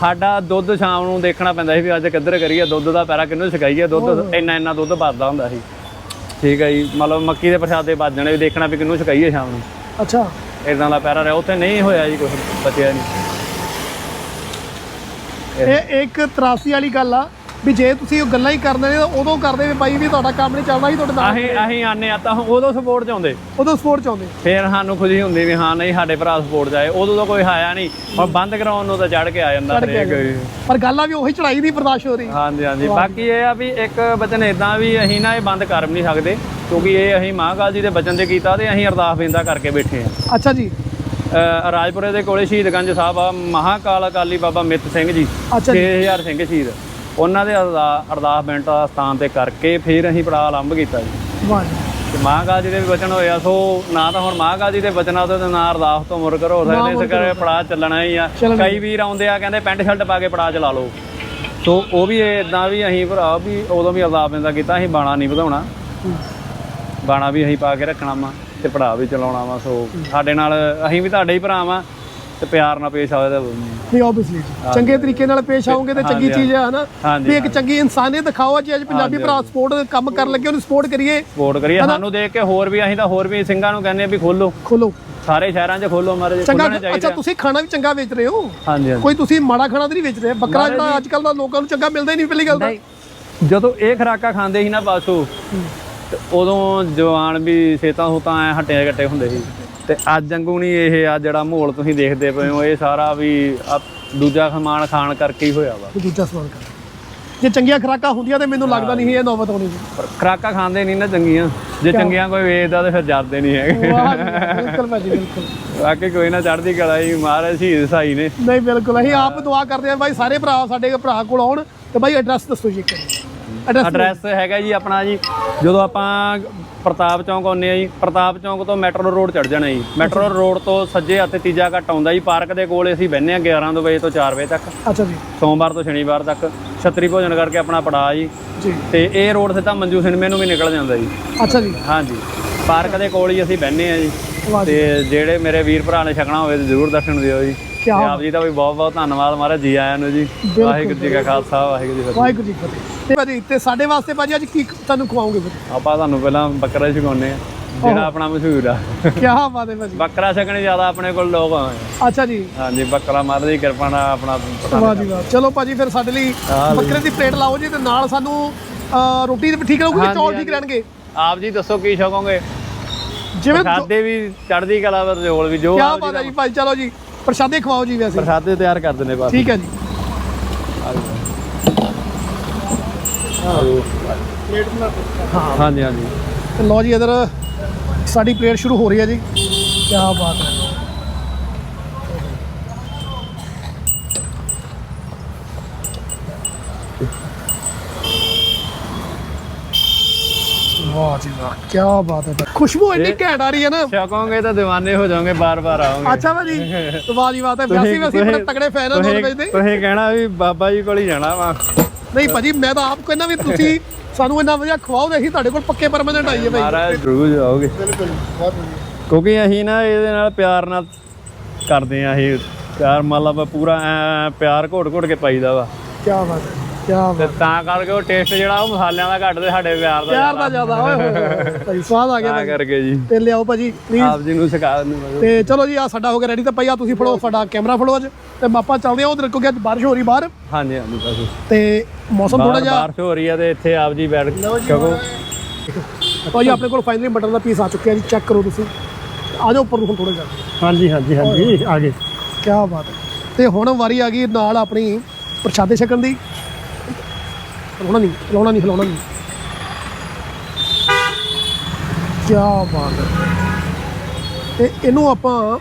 ਸਾਡਾ ਦੁੱਧ ਸ਼ਾਮ ਨੂੰ ਦੇਖਣਾ ਪੈਂਦਾ ਸੀ ਵੀ ਅੱਜ ਕਿੱਧਰ ਕਰੀਏ ਦੁੱਧ ਦਾ ਪੈਰਾ ਕਿੰਨੂੰ ਛਕਾਈਏ ਦੁੱਧ ਇੰਨਾ ਇੰਨਾ ਦੁੱਧ ਵੱਧਦਾ ਹੁੰਦਾ ਸੀ। ਠੀਕ ਹੈ ਜੀ ਮਤਲਬ ਮੱਕੀ ਦੇ ਪ੍ਰਸ਼ਾਦੇ ਵੱਜਣੇ ਵੀ ਦੇਖਣਾ ਵੀ ਕਿੰਨੂੰ ਛਕਾਈਏ ਸ਼ਾਮ ਨੂੰ। ਅੱਛਾ। ਇਦਾਂ ਦਾ ਪੈਰਾ ਰਿਹਾ ਉੱਥੇ ਨਹੀਂ ਹੋਇਆ ਜੀ ਕੁਝ ਬਚਿਆ ਨਹੀਂ। ਇਹ ਇੱਕ ਤਰਾਸੀ ਵਾਲੀ ਗੱਲ ਆ ਵੀ ਜੇ ਤੁਸੀਂ ਉਹ ਗੱਲਾਂ ਹੀ ਕਰਦੇ ਨੇ ਤਾਂ ਉਦੋਂ ਕਰਦੇ ਵੀ ਬਾਈ ਵੀ ਤੁਹਾਡਾ ਕੰਮ ਨਹੀਂ ਚੱਲਦਾ ਸੀ ਤੁਹਾਡੇ ਨਾਲ ਅਸੀਂ ਅਸੀਂ ਆਨੇ ਆ ਤਾਂ ਉਦੋਂ ਸਪੋਰਟ ਚਾਹੁੰਦੇ। ਉਦੋਂ ਸਪੋਰਟ ਚਾਹੁੰਦੇ। ਫੇਰ ਸਾਨੂੰ ਖੁਸ਼ੀ ਹੁੰਦੀ ਵੀ ਹਾਂ ਨਹੀਂ ਸਾਡੇ ਭਰਾ ਸਪੋਰਟ ਜਾਏ। ਉਦੋਂ ਤਾਂ ਕੋਈ ਆਇਆ ਨਹੀਂ। ਹੁਣ ਬੰਦ ਕਰਾਉਣ ਨੂੰ ਤਾਂ ਚੜ ਕੇ ਆ ਜਾਂਦਾ ਹਰੇਕ। ਪਰ ਗੱਲ ਆ ਵੀ ਉਹੀ ਚੜਾਈ ਦੀ ਬਰਦਾਸ਼ਤ ਹੋ ਰਹੀ। ਹਾਂਜੀ ਹਾਂਜੀ। ਬਾਕੀ ਇਹ ਆ ਵੀ ਇੱਕ ਬਚਨ ਇਦਾਂ ਵੀ ਅਸੀਂ ਨਾ ਇਹ ਬੰਦ ਕਰ ਵੀ ਨਹੀਂ ਸਕਦੇ ਕਿਉਂਕਿ ਇਹ ਅਸੀਂ ਮਹਾਕਾਲ ਜੀ ਦੇ ਬਚਨ ਤੇ ਕੀਤਾ ਤੇ ਅਸੀਂ ਅਰਦਾਸ ਬੇਨਤਾ ਕਰਕੇ ਬੈਠੇ ਆ ਅੱਛਾ ਜੀ। ਅ, ਰਾਜਪੁਰੇ ਦੇ ਕੋਲੇ ਸ਼ਹੀਦਗੰਜ ਸਾਹਿਬ ਆ ਮਹਾਕਾਲ ਅਕਾਲੀ ਬਾਬਾ ਮਿੱਤ ਸਿੰਘ ਜੀ 6000 ਸਿੰਘ ਸ਼ਹੀਦ। ਉਹਨਾਂ ਦੇ ਅਰਦਾ- ਅਰਦਾਸ ਬੇਨਤਾ ਸਥਾਨ ਤੇ ਕਰਕੇ ਫਿਰ ਅਸੀਂ ਪੜਾ ਆਰੰਭ ਕੀਤਾ ਜੀ। ਤੇ ਮਹਾਕਾਲ ਜੀ ਦੇ ਵੀ ਬਚਨ ਹੋਇਆ ਸੋ ਨਾ ਤਾਂ ਹੁਣ ਮਹਾਕਾਲ ਜੀ ਦੇ ਬਚਨਾਂ ਤੋਂ ਤੇ ਨਾ ਅਰਦਾਸ ਤੋਂ ਮੁਰ ਕਰੋ ਸਕਦੇ ਇਸ ਕਰਕੇ ਪੜਾ ਚੱਲਣਾ ਹੀ ਆ। ਕਈ ਵੀਰ ਆਉਂਦੇ ਆ ਕਹਿੰਦੇ ਪੈਂਟ ਸ਼ਰਟ ਪਾ ਕੇ ਪੜਾ ਚਲਾ ਲਓ। ਸੋ ਉਹ ਵੀ ਇਦਾਂ ਵੀ ਅਸੀਂ ਭਰਾ ਵੀ ਉਦੋਂ ਵੀ ਅਰਦਾਸ ਬੇਨਤਾ ਕੀਤਾ ਅਸੀਂ ਬਾਣਾ ਨਹੀਂ ਵਧਾਉਣਾ। ਬਾਣਾ ਵੀ ਅਸੀਂ ਪਾ ਕੇ ਰੱਖਣਾ ਵਾ ਤੇ ਪੜਾ ਵੀ ਚਲਾਉਣਾ ਵਾ ਸੋ ਸਾਡੇ ਨਾਲ ਅਸੀਂ ਵੀ ਤੁਹਾਡੇ ਹੀ ਭਰਾ ਵਾਂ। ਤੇ ਪਿਆਰ ਨਾਲ ਪੇਸ਼ ਆਵੇ ਤਾਂ ਨਹੀਂ। ਆਬਵੀਅਸਲੀ ਚੰਗੇ ਤਰੀਕੇ ਨਾਲ ਪੇਸ਼ ਆਓਗੇ ਤੇ ਚੰਗੀ ਚੀਜ਼ ਹੈ ਹਨਾ? ਵੀ ਇੱਕ ਚੰਗੀ ਇਨਸਾਨੀਅਤ ਦਿਖਾਓ ਜੇ ਅੱਜ ਪੰਜਾਬੀ ਭਰਾ ਸਪੋਰਟ ਕੰਮ ਕਰਨ ਲੱਗੇ ਉਹਨੂੰ ਸਪੋਰਟ ਕਰੀਏ। ਸਪੋਰਟ ਕਰੀਏ। ਸਾਨੂੰ ਦੇਖ ਕੇ ਹੋਰ ਵੀ ਅਸੀਂ ਤਾਂ ਹੋਰ ਵੀ ਸਿੰਘਾਂ ਨੂੰ ਕਹਿੰਦੇ ਆ ਵੀ ਖੋਲੋ। ਖੋਲੋ। ਸਾਰੇ ਸ਼ਹਿਰਾਂ 'ਚ ਖੋਲੋ ਮਾਰੇ ਚੰਗਾ ਅੱਛਾ। ਤੁਸੀਂ ਖਾਣਾ ਵੀ ਚੰਗਾ ਵੇਚ ਰਹੇ ਹੋ? ਹਾਂਜੀ ਕੋਈ ਤੁਸੀਂ ਮਾੜਾ ਖਾਣਾ ਤਾਂ ਨਹੀਂ ਵੇਚ ਰਹੇ? ਬੱਕਰਾ ਜਿਹੜਾ ਅੱਜ ਕੱਲ ਦਾ ਲੋਕਾਂ ਨੂੰ ਚੰਗਾ ਮਿਲਦਾ ਹੀ ਨਹੀਂ ਪਹਿਲੀ ਗੱਲ ਤਾਂ। ਜਦੋਂ ਇਹ ਖਰਾਕਾ ਖਾਂਦੇ ਸੀ ਨਾ ਬਾਸੂ ਤੇ ਉਦੋਂ ਜਵਾਨ ਵੀ ਸੇਤਾਂ ਸੂਤਾਂ ਐ ਹੱਟੇ ਘੱਟੇ ਹੁੰਦੇ ਸੀ। ਤੇ ਅੱਜ ਵਾਂਗੂ ਨਹੀਂ ਇਹ ਆ ਜਿਹੜਾ ਮਾਹੌਲ ਤੁਸੀਂ ਦੇਖਦੇ ਪਏ ਹੋ ਇਹ ਸਾਰਾ ਵੀ ਦੂਜਾ ਸਮਾਨ ਖਾਣ ਕਰਕੇ ਹੀ ਹੋਇਆ ਵਾ। ਦੂਜਾ ਸਵਾਲ ਕਰ ਜੇ ਚੰਗੀਆਂ ਖੁਰਾਕਾਂ ਹੁੰਦੀਆਂ ਤੇ ਮੈਨੂੰ ਲੱਗਦਾ ਨਹੀਂ ਇਹ ਨੌਬਤ ਆਉਣੀ ਸੀ। ਪਰ ਖਰਾਕਾਂ ਖਾਂਦੇ ਨਹੀਂ ਨਾ ਚੰਗੀਆਂ। ਜੇ ਚੰਗੀਆਂ ਕੋਈ ਵੇਚਦਾ ਤੇ ਫਿਰ ਜਰਦੇ ਨਹੀਂ ਹੈਗੇ। ਵਾਹ ਜੀ ਬਿਲਕੁਲ ਭਾਜੀ ਬਿਲਕੁਲ। ਬਾਕੀ ਕੋਈ ਨਾ ਚੜ੍ਹਦੀ ਕਲਾ ਹੀ ਮਹਾਰਾਜ ਸ਼ਹੀਦ ਸਾਈ ਨੇ। ਨਹੀਂ ਬਿਲਕੁਲ। ਅਸੀਂ ਆਪ ਦੁਆ ਕਰਦੇ ਹਾਂ ਭਾਈ ਸਾਰੇ ਭਰਾ ਸਾਡੇ ਭਰਾ ਕੋਲ ਆਉਣ ਤੇ ਭਾਈ ਐਡਰੈਸ ਦੱਸੋ ਜੀ ਐਡਰੈਸ ਐਡਰੈਸ ਹੈਗਾ ਜੀ ਆਪਣਾ ਜੀ ਜਦੋਂ ਆਪਾਂ ਪ੍ਰਤਾਪ ਚੌਂਕ ਆਉਂਦੇ ਆ ਜੀ ਪ੍ਰਤਾਪ ਚੌਂਕ ਤੋਂ ਮੈਟਰੋ ਰੋਡ ਚੜ ਜਾਣਾ ਜੀ। ਮੈਟਰੋ ਰੋਡ ਤੋਂ ਸੱਜੇ ਹੱਥ ਤੀਜਾ ਘੱਟ ਆਉਂਦਾ ਜੀ ਪਾਰਕ ਦੇ ਕੋਲ ਅਸੀਂ ਬਹਿੰਦੇ ਆ 11 ਤੋਂ ਵਜੇ ਤੋਂ 4 ਵਜੇ ਤੱਕ। ਅੱਛਾ ਜੀ। ਸੋਮਵਾਰ ਤੋਂ ਸ਼ਨੀਵਾਰ ਤੱਕ ਛਤਰੀ ਭੋਜਨ ਕਰਕੇ ਆਪਣਾ ਪੜਾ ਜੀ। ਜੀ। ਤੇ ਇਹ ਰੋਡ ਸਿੱਧਾ ਮੰਜੂ ਸਿਨਮੇ ਨੂੰ ਵੀ ਨਿਕਲ ਜਾਂਦਾ ਜੀ। ਅੱਛਾ ਜੀ। ਹਾਂਜੀ। ਪਾਰਕ ਦੇ ਕੋਲ ਹੀ ਅਸੀਂ ਬਹਿੰਦੇ ਆ ਜੀ। ਜੀ। ਤੇ ਜਿਹੜੇ ਮੇਰੇ ਵੀਰ ਭਰਾ ਨੇ ਛਕਣਾ ਹੋਵੇ ਤੇ ਜ਼ਰੂਰ ਦਰਸ਼ਨ ਦਿਓ ਜੀ। ਤੇ ਆਪ ਜੀ ਦਾ ਵੀ ਬਹੁਤ ਬਹੁਤ ਧੰਨਵਾਦ ਮਹਾਰਾਜ ਜੀ ਆਇਆਂ ਨੂੰ ਜੀ। ਵਾਹਿਗੁਰੂ ਜੀ ਕਾ ਖਾਲਸਾ ਵਾਹਿਗੁਰੂ ਜੀ ਕੀ ਫਤਿਹ। ਵਾਹਿਗੁਰੂ ਜੀ ਫਤਿਹ। ਤੇ ਭਾਜੀ ਤੇ ਸਾਡੇ ਵਾਸਤੇ ਭਾਜੀ ਅੱਜ ਕੀ ਤੁਹਾਨੂੰ ਖਵਾਓਗੇ ਭਾਜੀ ਆਪਾਂ ਤੁਹਾਨੂੰ ਪਹਿਲਾਂ ਬੱਕਰਾ ਛਕਾਉਂਦੇ ਆ ਜਿਹੜਾ ਆਪਣਾ ਮਸ਼ਹੂਰ ਆ। ਕੀ ਬਾਤ ਹੈ ਭਾਜੀ। ਬੱਕਰਾ ਛਕਣੇ ਜ਼ਿਆਦਾ ਆਪਣੇ ਕੋਲ ਲੋਕ ਆ। ਅੱਛਾ ਜੀ। ਹਾਂਜੀ ਬੱਕਰਾ ਮਾਰਨ ਦੀ ਕਿਰਪਾ ਨਾਲ ਆਪਣਾ ਪਤਾ ਵਾਹ ਜੀ ਵਾਹ। ਚਲੋ ਭਾਜੀ ਫਿਰ ਸਾਡੇ ਲਈ ਬੱਕਰੇ ਦੀ ਪਲੇਟ ਲਾਓ ਜੀ ਤੇ ਨਾਲ ਸਾਨੂੰ ਰੋਟੀ ਵੀ ਠੀਕ ਰਹੂਗੀ ਚੌਲ ਠੀਕ ਰਹਿਣਗੇ? ਆਪ ਜੀ ਦੱਸੋ ਕੀ ਛਕੋਗੇ? ਜਿਵੇਂ ਪ੍ਰਸ਼ਾਦੇ ਵੀ ਚੜ੍ਹਦੀ ਕਲਾ ਵਰ ਜੋਲ ਵੀ ਜੋ ਕੀ ਬਾਤ ਹੈ ਜੀ ਭਾਈ ਚਲੋ ਜੀ। ਪ੍ਰਸ਼ਾਦੇ ਖਵਾਓ ਜੀ ਵੈਸੇ। ਪ੍ਰਸ਼ਾਦੇ ਤਿਆਰ ਕਰ ਦਿੰਦੇ ਬਸ। ਠੀਕ ਹੈ ਜੀ। ਹਾਂਜੀ ਹਾਂਜੀ। ਤੇ ਲਓ ਜੀ ਇਧਰ ਸਾਡੀ ਪਲੇਟ ਸ਼ੁਰੂ ਹੋ ਰਹੀ ਹੈ ਜੀ। ਕੀ ਬਾਤ ਹੈ। ਵਾਹ ਜੀ ਵਾਹ ਕੀ ਬਾਤ ਹੈ ਖੁਸ਼ਬੂ ਇੰਨੀ ਘੈਂਟ ਆ ਰਹੀ ਹੈ ਨਾ। ਛਕੋਗੇ ਤਾਂ دیਵਾਨੇ ਹੋ ਜਾਓਗੇ ਬਾਰ-ਬਾਰ ਆਓਗੇ। ਅੱਛਾ ਭਾਜੀ ਤੇ ਵਾਹ ਜੀ ਵਾਹ ਤੇ ਵੈਸੇ ਵੀ ਅਸੀਂ ਬੜੇ ਤਕੜੇ ਫੈਨ ਹਾਂ ਨੌਨ ਵੈਜ ਦੇ ਤੁਸੀਂ ਕਹਿਣਾ ਵੀ ਬਾਬਾ ਜੀ ਕੋਲ ਹੀ ਜਾਣਾ ਵਾ। ਨਹੀਂ ਭਾਜੀ ਮੈਂ ਤਾਂ ਆਪ ਕਹਿੰਦਾ ਵੀ ਤੁਸੀਂ ਸਾਨੂੰ ਇੰਨਾ ਵਧੀਆ ਖਵਾਓ ਤੇ ਅਸੀਂ ਤੁਹਾਡੇ ਕੋਲ ਪੱਕੇ ਪਰਮਾਨੈਂਟ ਆਈਏ ਭਾਈ। ਮਹਾਰਾਜ ਜ਼ਰੂਰ ਜਾਓਗੇ ਕਿਉਂਕਿ ਅਸੀਂ ਨਾ ਇਹਦੇ ਨਾਲ ਪਿਆਰ ਨਾਲ ਕਰਦੇ ਆ ਇਹ ਪਿਆਰ ਮਤਲਬ ਪੂਰਾ ਐਂ ਪਿਆਰ ਘੋਟ ਘੋਟ ਕੇ ਪਾਈਦਾ ਵਾ। ਕੀ ਬਾਤ ਹੈ। ਬਾਤ ਤੇ ਤਾਂ ਕਰਕੇ ਉਹ ਟੇਸਟ ਜਿਹੜਾ ਉਹ ਮਸਾਲਿਆਂ ਦਾ ਘੱਟ ਤੇ ਸਾਡੇ ਪਿਆਰ ਦਾ ਪਿਆਰ ਦਾ ਜ਼ਿਆਦਾ ਓਏ ਹੋਏ ਹੋਏ ਭਾਈ ਸਵਾਦ ਆ ਗਿਆ ਤਾਂ ਭਾਈ। ਕਰਕੇ ਜੀ। ਤੇ ਲਿਆਓ ਭਾਜੀ ਪਲੀਜ਼ ਆਪ ਜੀ ਨੂੰ ਸਿਖਾ ਦਿੰਦੇ ਤੇ ਚਲੋ ਜੀ ਆ ਸਾਡਾ ਹੋ ਗਿਆ ਰੈਡੀ ਤਾਂ ਭਾਈ ਆ ਤੁਸੀਂ ਫੜੋ ਸਾਡਾ ਕੈਮਰਾ ਫੜੋ ਅੱਜ। ਤੇ ਆਪਾਂ ਚੱਲਦੇ ਆ ਉਧਰ ਕਿਉਂਕਿ ਅੱਜ ਬਾਰਿਸ਼ ਹੋ ਰਹੀ ਬਾਹਰ। ਹਾਂਜੀ ਹਾਂਜੀ ਬਸ ਤੇ ਮੌਸਮ ਥੋੜਾ ਜਿਹਾ ਬਾਰਿਸ਼ ਹੋ ਰਹੀ ਆ ਤੇ ਇੱਥੇ ਆਪ ਜੀ ਬੈਠ ਛਕੋ ਭਾਜੀ ਆਪਣੇ ਕੋਲ ਫਾਈਨਲੀ ਮਟਨ ਦਾ ਪੀਸ ਆ ਚੁੱਕਿਆ ਜੀ। ਚੈੱਕ ਕਰੋ ਤੁਸੀਂ। ਆ ਜਾਓ ਉੱਪਰ ਨੂੰ ਹੁਣ ਥੋੜਾ ਜਿਹਾ। ਹਾਂਜੀ ਹਾਂਜੀ ਹਾਂਜੀ। ਆ ਗਏ। ਕੀ ਬਾਤ ਹੈ। ਤੇ ਹੁਣ ਵਾਰੀ ਆ ਗਈ ਨਾਲ ਆਪਣੀ ਪ੍ਰਸ਼ਾਦੇ ਛਕਣ ਦੀ। ਹਿਲਾਉਣਾ ਨਹੀਂ ਹਿਲਾਉਣਾ ਨਹੀਂ ਹਿਲਾਉਣਾ ਨਹੀਂ। ਕੀ ਬਾਤ ਹੈ। ਤੇ ਇਹਨੂੰ ਆਪਾਂ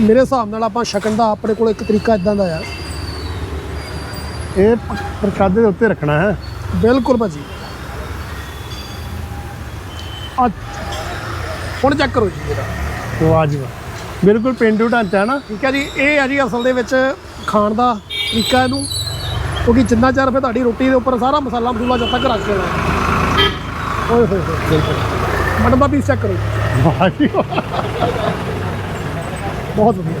ਮੇਰੇ ਹਿਸਾਬ ਨਾਲ ਆਪਾਂ ਛਕਣ ਦਾ ਆਪਣੇ ਕੋਲ ਇੱਕ ਤਰੀਕਾ ਇਦਾਂ ਦਾ ਆ। ਇਹ ਪ੍ਰਸ਼ਾਦੇ ਦੇ ਉੱਤੇ ਰੱਖਣਾ ਹੈ। ਬਿਲਕੁਲ ਭਾਜੀ। ਆ ਹੁਣ ਚੈੱਕ ਕਰੋ ਜੀ ਇਹਦਾ। ਵਾਹ ਜੀ ਵਾਹ ਬਿਲਕੁਲ ਪਿੰਡੂ ਢਾਂਚਾ ਹੈ ਨਾ। ਠੀਕ ਹੈ ਜੀ ਇਹ ਹੈ ਜੀ ਅਸਲ ਦੇ ਵਿੱਚ ਖਾਣ ਦਾ ਤਰੀਕਾ ਇਹਨੂੰ। ਕਿਉਂਕਿ ਜਿੰਨਾ ਚਿਰ ਫਿਰ ਤੁਹਾਡੀ ਰੋਟੀ ਦੇ ਉੱਪਰ ਸਾਰਾ ਮਸਾਲਾ ਮਸੂਲਾ ਜਦ ਤੱਕ ਰੱਖ ਦੇਣਾ ਓਏ ਹੋਏ ਹੋਏ। ਬਿਲਕੁਲ। ਮਟਨ ਦਾ ਪੀਸ ਚੈੱਕ ਕਰੋ। ਵਾਹ ਜੀ ਬਹੁਤ ਵਧੀਆ।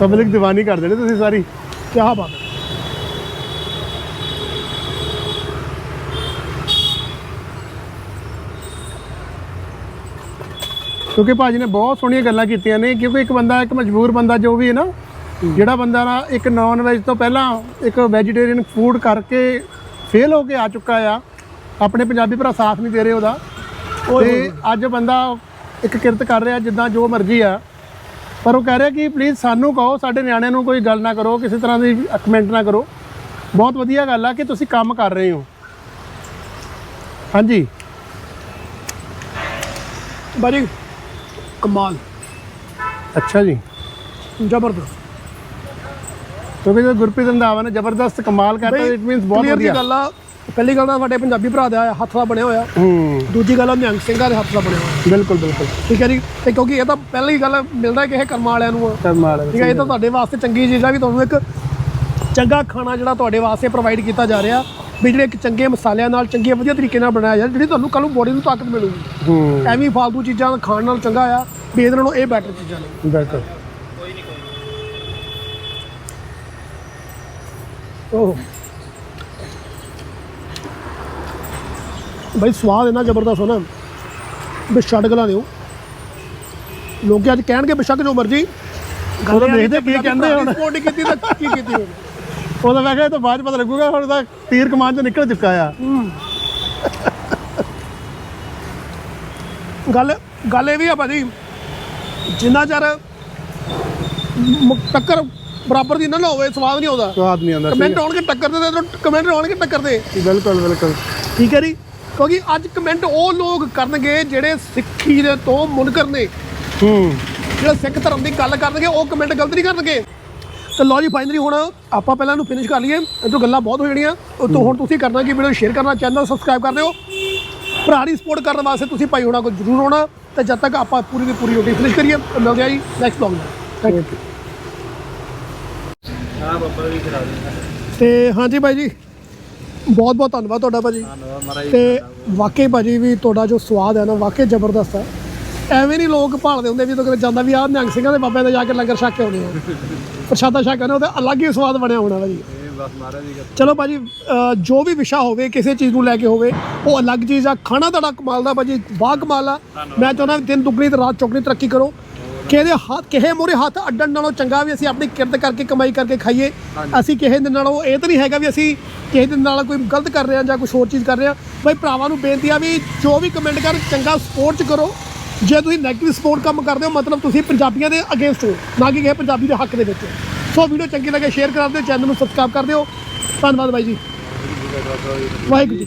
ਪਬਲਿਕ ਦੀਵਾਨੀ ਕਰ ਦੇਣੇ ਤੁਸੀਂ ਸਾਰੀ। ਕੀ ਬਾਤ ਹੈ। ਕਿਉਂਕਿ ਭਾਜੀ ਨੇ ਬਹੁਤ ਸੋਹਣੀਆਂ ਗੱਲਾਂ ਕੀਤੀਆਂ ਨੇ ਕਿਉਂਕਿ ਇੱਕ ਬੰਦਾ ਇੱਕ ਮਜਬੂਰ ਬੰਦਾ ਜੋ ਵੀ ਹੈ ਨਾ ਜਿਹੜਾ ਬੰਦਾ ਨਾ ਇੱਕ ਨਾਨ ਵੈਜ ਤੋਂ ਪਹਿਲਾਂ ਇੱਕ ਵੈਜੀਟੇਰੀਅਨ ਫੂਡ ਕਰਕੇ ਫੇਲ ਹੋ ਕੇ ਆ ਚੁੱਕਾ ਆ ਆਪਣੇ ਪੰਜਾਬੀ ਭਰਾ ਸਾਥ ਨਹੀਂ ਦੇ ਰਹੇ ਉਹਦਾ। ਤੇ ਅੱਜ ਬੰਦਾ ਇੱਕ ਕਿਰਤ ਕਰ ਰਿਹਾ ਜਿੱਦਾਂ ਜੋ ਮਰਜ਼ੀ ਆ। ਪਰ ਉਹ ਕਹਿ ਰਿਹਾ ਕਿ ਪਲੀਜ਼ ਸਾਨੂੰ ਕਹੋ ਸਾਡੇ ਨਿਆਣਿਆਂ ਨੂੰ ਕੋਈ ਗੱਲ ਨਾ ਕਰੋ ਕਿਸੇ ਤਰ੍ਹਾਂ ਦੀ ਕਮੈਂਟ ਨਾ ਕਰੋ। ਬਹੁਤ ਵਧੀਆ ਗੱਲ ਆ ਕਿ ਤੁਸੀਂ ਕੰਮ ਕਰ ਰਹੇ ਹੋ। ਹਾਂਜੀ। ਬਾਜੀ ਕਮਾਲ। ਅੱਛਾ ਜੀ। ਜ਼ਬਰਦਸਤ। ਕਿਉਂਕਿ ਜੋ ਗੁਰਪ੍ਰੀਤ ਰੰਧਾਵਾ ਨੇ ਜ਼ਬਰਦਸਤ ਕਮਾਲ ਕਰਤਾ ਇਟ ਮੀਨਸ ਬਹੁਤ ਵਧੀਆ। ਗੱਲ ਆ। ਪਹਿਲੀ ਗੱਲ ਤਾਂ ਸਾਡੇ ਪੰਜਾਬੀ ਭਰਾ ਦਾ ਹੱਥ ਦਾ ਬਣਿਆ ਹੋਇਆ। ਹੂੰ। ਦੂਜੀ ਗੱਲ ਆ ਨਿਹੰਗ ਸਿੰਘਾਂ ਦੇ ਹੱਥ ਦਾ ਬਣਿਆ ਹੋਇਆ। ਬਿਲਕੁਲ ਬਿਲਕੁਲ। ਠੀਕ ਹੈ ਜੀ? ਤੇ ਕਿਉਂਕਿ ਇਹ ਤਾਂ ਪਹਿਲੀ ਗੱਲ ਮਿਲਦਾ ਕਿਸੇ ਕਰਮਾਂ ਵਾਲਿਆਂ ਨੂੰ ਆ। ਕਮਾਲ ਠੀਕ ਹੈ ਇਹ ਤਾਂ ਤੁਹਾਡੇ ਵਾਸਤੇ ਚੰਗੀ ਚੀਜ਼ ਆ ਵੀ ਤੁਹਾਨੂੰ ਇੱਕ ਚੰਗਾ ਖਾਣਾ ਜਿਹੜਾ ਤੁਹਾਡੇ ਵਾਸਤੇ ਪ੍ਰੋਵਾਈਡ ਕੀਤਾ ਜਾ ਰਿਹਾ ਵੀ ਜਿਹੜੇ ਇੱਕ ਚੰਗੇ ਮਸਾਲਿਆਂ ਨਾਲ ਚੰਗੇ ਵਧੀਆ ਤਰੀਕੇ ਨਾਲ ਬਣਾਇਆ ਜਾ ਜਿਹੜੀ ਤੁਹਾਨੂੰ ਕੱਲ ਨੂੰ ਬੋਡੀ ਨੂੰ ਤਾਕਤ ਮਿਲੂਗੀ। ਹੂੰ। ਐਵੇਂ ਫਾਲਤੂ ਚੀਜ਼ਾਂ ਖਾਣ ਨਾਲ ਚੰਗਾ ਆ ਵੀ ਇਹਦੇ ਨਾਲੋਂ ਇਹ ਬੈਟਰ ਚੀਜ਼ਾਂ ਨੇ। ਬਿਲਕੁਲ। ਓਹ। ਬਈ ਸਵਾਦ ਇਹਨਾਂ ਜ਼ਬਰਦਸਤ ਹੋਣਾ ਵੀ ਛੱਡ ਗਲਾ ਦਿਓ। ਲੋਕ ਅੱਜ ਕਹਿਣਗੇ ਬੇਸ਼ੱਕ ਜੋ ਮਰਜ਼ੀ। ਉਦੋਂ ਦੇਖਦੇ ਕੀ ਕਹਿੰਦੇ ਹੁਣ। ਸਪੋਰਟ ਕੀਤੀ ਤਾਂ ਕੀ ਕੀਤੀ ਹੁਣ? ਉਹਦਾ ਮੈਂ ਕਿਹਾ ਇਹ ਤਾਂ ਬਾਅਦ ਪਤਾ ਲੱਗੂਗਾ ਹੁਣ ਤਾਂ ਤੀਰ ਕਮਾਨ ਚੋਂ ਨਿਕਲ ਚੁੱਕਾ ਆ। ਗੱਲ ਗੱਲ ਇਹ ਵੀ ਆ ਭਾਜੀ ਜਿੰਨਾ ਚਿਰ ਟੱਕਰ ਬਰਾਬਰ ਦੀ ਨਾ ਨਾ ਹੋਵੇ ਸਵਾਦ ਨਹੀਂ ਆਉਂਦਾ। ਸਵਾਦ ਨਹੀਂ ਆਉਂਦਾ ਕਮੈਂਟ ਆਉਣਗੇ ਟੱਕਰ ਦੇ ਤੇ ਕਮੈਂਟ ਆਉਣਗੇ ਟੱਕਰ ਦੇ ਬਿਲਕੁਲ ਬਿਲਕੁਲ। ਠੀਕ ਹੈ ਜੀ? ਕਿਉਂਕਿ ਅੱਜ ਕਮੈਂਟ ਉਹ ਲੋਕ ਕਰਨਗੇ ਜਿਹੜੇ ਸਿੱਖੀ ਦੇ ਤੋਂ ਮੁਨਕਰ ਨੇ। ਹੂੰ। ਜਿਹੜਾ ਸਿੱਖ ਧਰਮ ਦੀ ਗੱਲ ਕਰਨਗੇ ਉਹ ਕਮੈਂਟ ਗਲਤ ਨਹੀਂ ਕਰਨਗੇ। ਤੇ ਲਓ ਜੀ ਫਾਈਨਲੀ ਹੁਣ ਆਪਾਂ ਪਹਿਲਾਂ ਇਹਨੂੰ ਫਿਨਿਸ਼ ਕਰ ਲਈਏ। ਇਹ ਤੋਂ ਗੱਲਾਂ ਬਹੁਤ ਹੋ ਜਾਣੀਆਂ। ਉਹ ਤੋਂ ਹੁਣ ਤੁਸੀਂ ਕਰਨਾ ਕਿ ਵੀਡੀਓ ਸ਼ੇਅਰ ਕਰਨਾ ਚੈਨਲ ਸਬਸਕ੍ਰਾਈਬ ਕਰ ਦਿਓ। ਭਰਾ ਦੀ ਸਪੋਰਟ ਕਰਨ ਵਾਸਤੇ ਤੁਸੀਂ ਭਾਈ ਹੋਣਾ ਕੋ ਜ਼ਰੂਰ ਹੋਣਾ ਤੇ ਜਦ ਤੱਕ ਆਪਾਂ ਪੂਰੀ ਦੀ ਪੂਰੀ ਰੋਟੀ ਫਿਨਿਸ਼ ਕਰੀਏ ਮਿਲਦੇ ਆ ਜੀ ਨੈਕਸਟ ਵਲੌਗ ਵਿੱਚ ਥੈਂਕ ਯੂ ਵੀ ਖਿਲਾ ਤੇ ਹਾਂਜੀ ਭਾਈ ਜੀ ਬਹੁਤ ਬਹੁਤ ਧੰਨਵਾਦ ਤੁਹਾਡਾ ਭਾਜੀ। ਧੰਨਵਾਦ ਮਹਾਰਾਜ ਤੇ ਵਾਕਈ ਭਾਜੀ ਵੀ ਤੁਹਾਡਾ ਜੋ ਸਵਾਦ ਹੈ ਨਾ ਵਾਕਈ ਜ਼ਬਰਦਸਤ ਹੈ। ਐਵੇਂ ਨਹੀਂ ਲੋਕ ਭਾਲਦੇ ਹੁੰਦੇ ਵੀ ਤਾਂ ਕਿਤੇ ਜਾਂਦਾ ਵੀ ਆਹ ਨਿਹੰਗ ਸਿੰਘਾਂ ਦੇ ਬਾਬਿਆਂ ਦੇ ਜਾ ਕੇ ਲੰਗਰ ਛਕ ਕੇ ਆਉਣੇ ਆ। ਪ੍ਰਸ਼ਾਦਾ ਛਕ ਕੇ ਉਹਦਾ ਅਲੱਗ ਹੀ ਸਵਾਦ ਬਣਿਆ ਹੋਣਾ ਭਾਜੀ। ਇਹ ਬਸ ਮਹਾਰਾਜ ਦੀ ਚਲੋ ਭਾਜੀ ਜੋ ਵੀ ਵਿਸ਼ਾ ਹੋਵੇ ਕਿਸੇ ਚੀਜ਼ ਨੂੰ ਲੈ ਕੇ ਹੋਵੇ ਉਹ ਅਲੱਗ ਚੀਜ਼ ਆ। ਖਾਣਾ ਤੁਹਾਡਾ ਕਮਾਲ ਦਾ ਭਾਜੀ ਬਾਹ ਕਮਾਲ ਆ। ਮੈਂ ਚਾਹੁੰਦਾ ਦਿਨ ਦੁੱਗਣੀ ਤੇ ਰਾਤ ਚੌਗਣੀ ਤਰੱਕੀ ਕਰੋ। ਕਿਹਦੇ ਹੱਥ ਕਿਸੇ ਮੋਰੇ ਹੱਥ ਅੱਡਣ ਨਾਲੋਂ ਚੰਗਾ ਵੀ ਅਸੀਂ ਆਪਣੀ ਕਿਰਤ ਕਰਕੇ ਕਮਾਈ ਕਰਕੇ ਖਾਈਏ। ਅਸੀਂ ਕਿਸੇ ਦੇ ਨਾਲੋਂ ਇਹ ਤਾਂ ਨਹੀਂ ਹੈਗਾ ਵੀ ਅਸੀਂ ਕਿਸੇ ਦੇ ਨਾਲ ਕੋਈ ਗਲਤ ਕਰ ਰਹੇ ਹਾਂ ਜਾਂ ਕੁਝ ਹੋਰ ਚੀਜ਼ ਕਰ ਰਹੇ ਹਾਂ। ਭਾਈ ਭਰਾਵਾਂ ਨੂੰ ਬੇਨਤੀ ਆ ਵੀ ਜੋ ਵੀ ਕਮੈਂਟ ਕਰ ਚੰਗਾ ਸਪੋਰਟ ਚ ਕਰੋ। ਜੇ ਤੁਸੀਂ 네ਗੇਟਿਵ ਸਪੋਰਟ ਕੰਮ ਕਰਦੇ ਹੋ ਮਤਲਬ ਤੁਸੀਂ ਪੰਜਾਬੀਆਂ ਦੇ ਅਗੇਂਸਟ ਹੋ ਨਾ ਕਿ ਕਿਸੇ ਪੰਜਾਬੀ ਦੇ ਹੱਕ ਦੇ ਵਿੱਚ ਸੋ ਵੀਡੀਓ ਚੰਗੀ ਲੱਗੇ ਸ਼ੇਅਰ ਕਰ ਦਿਓ ਚੈਨਲ ਨੂੰ ਸਬਸਕ੍ਰਾਈਬ ਕਰ ਦਿਓ। ਧੰਨਵਾਦ ਬਾਈ ਜੀ। ਵਾਹਿਗੁਰੂ ਜੀ।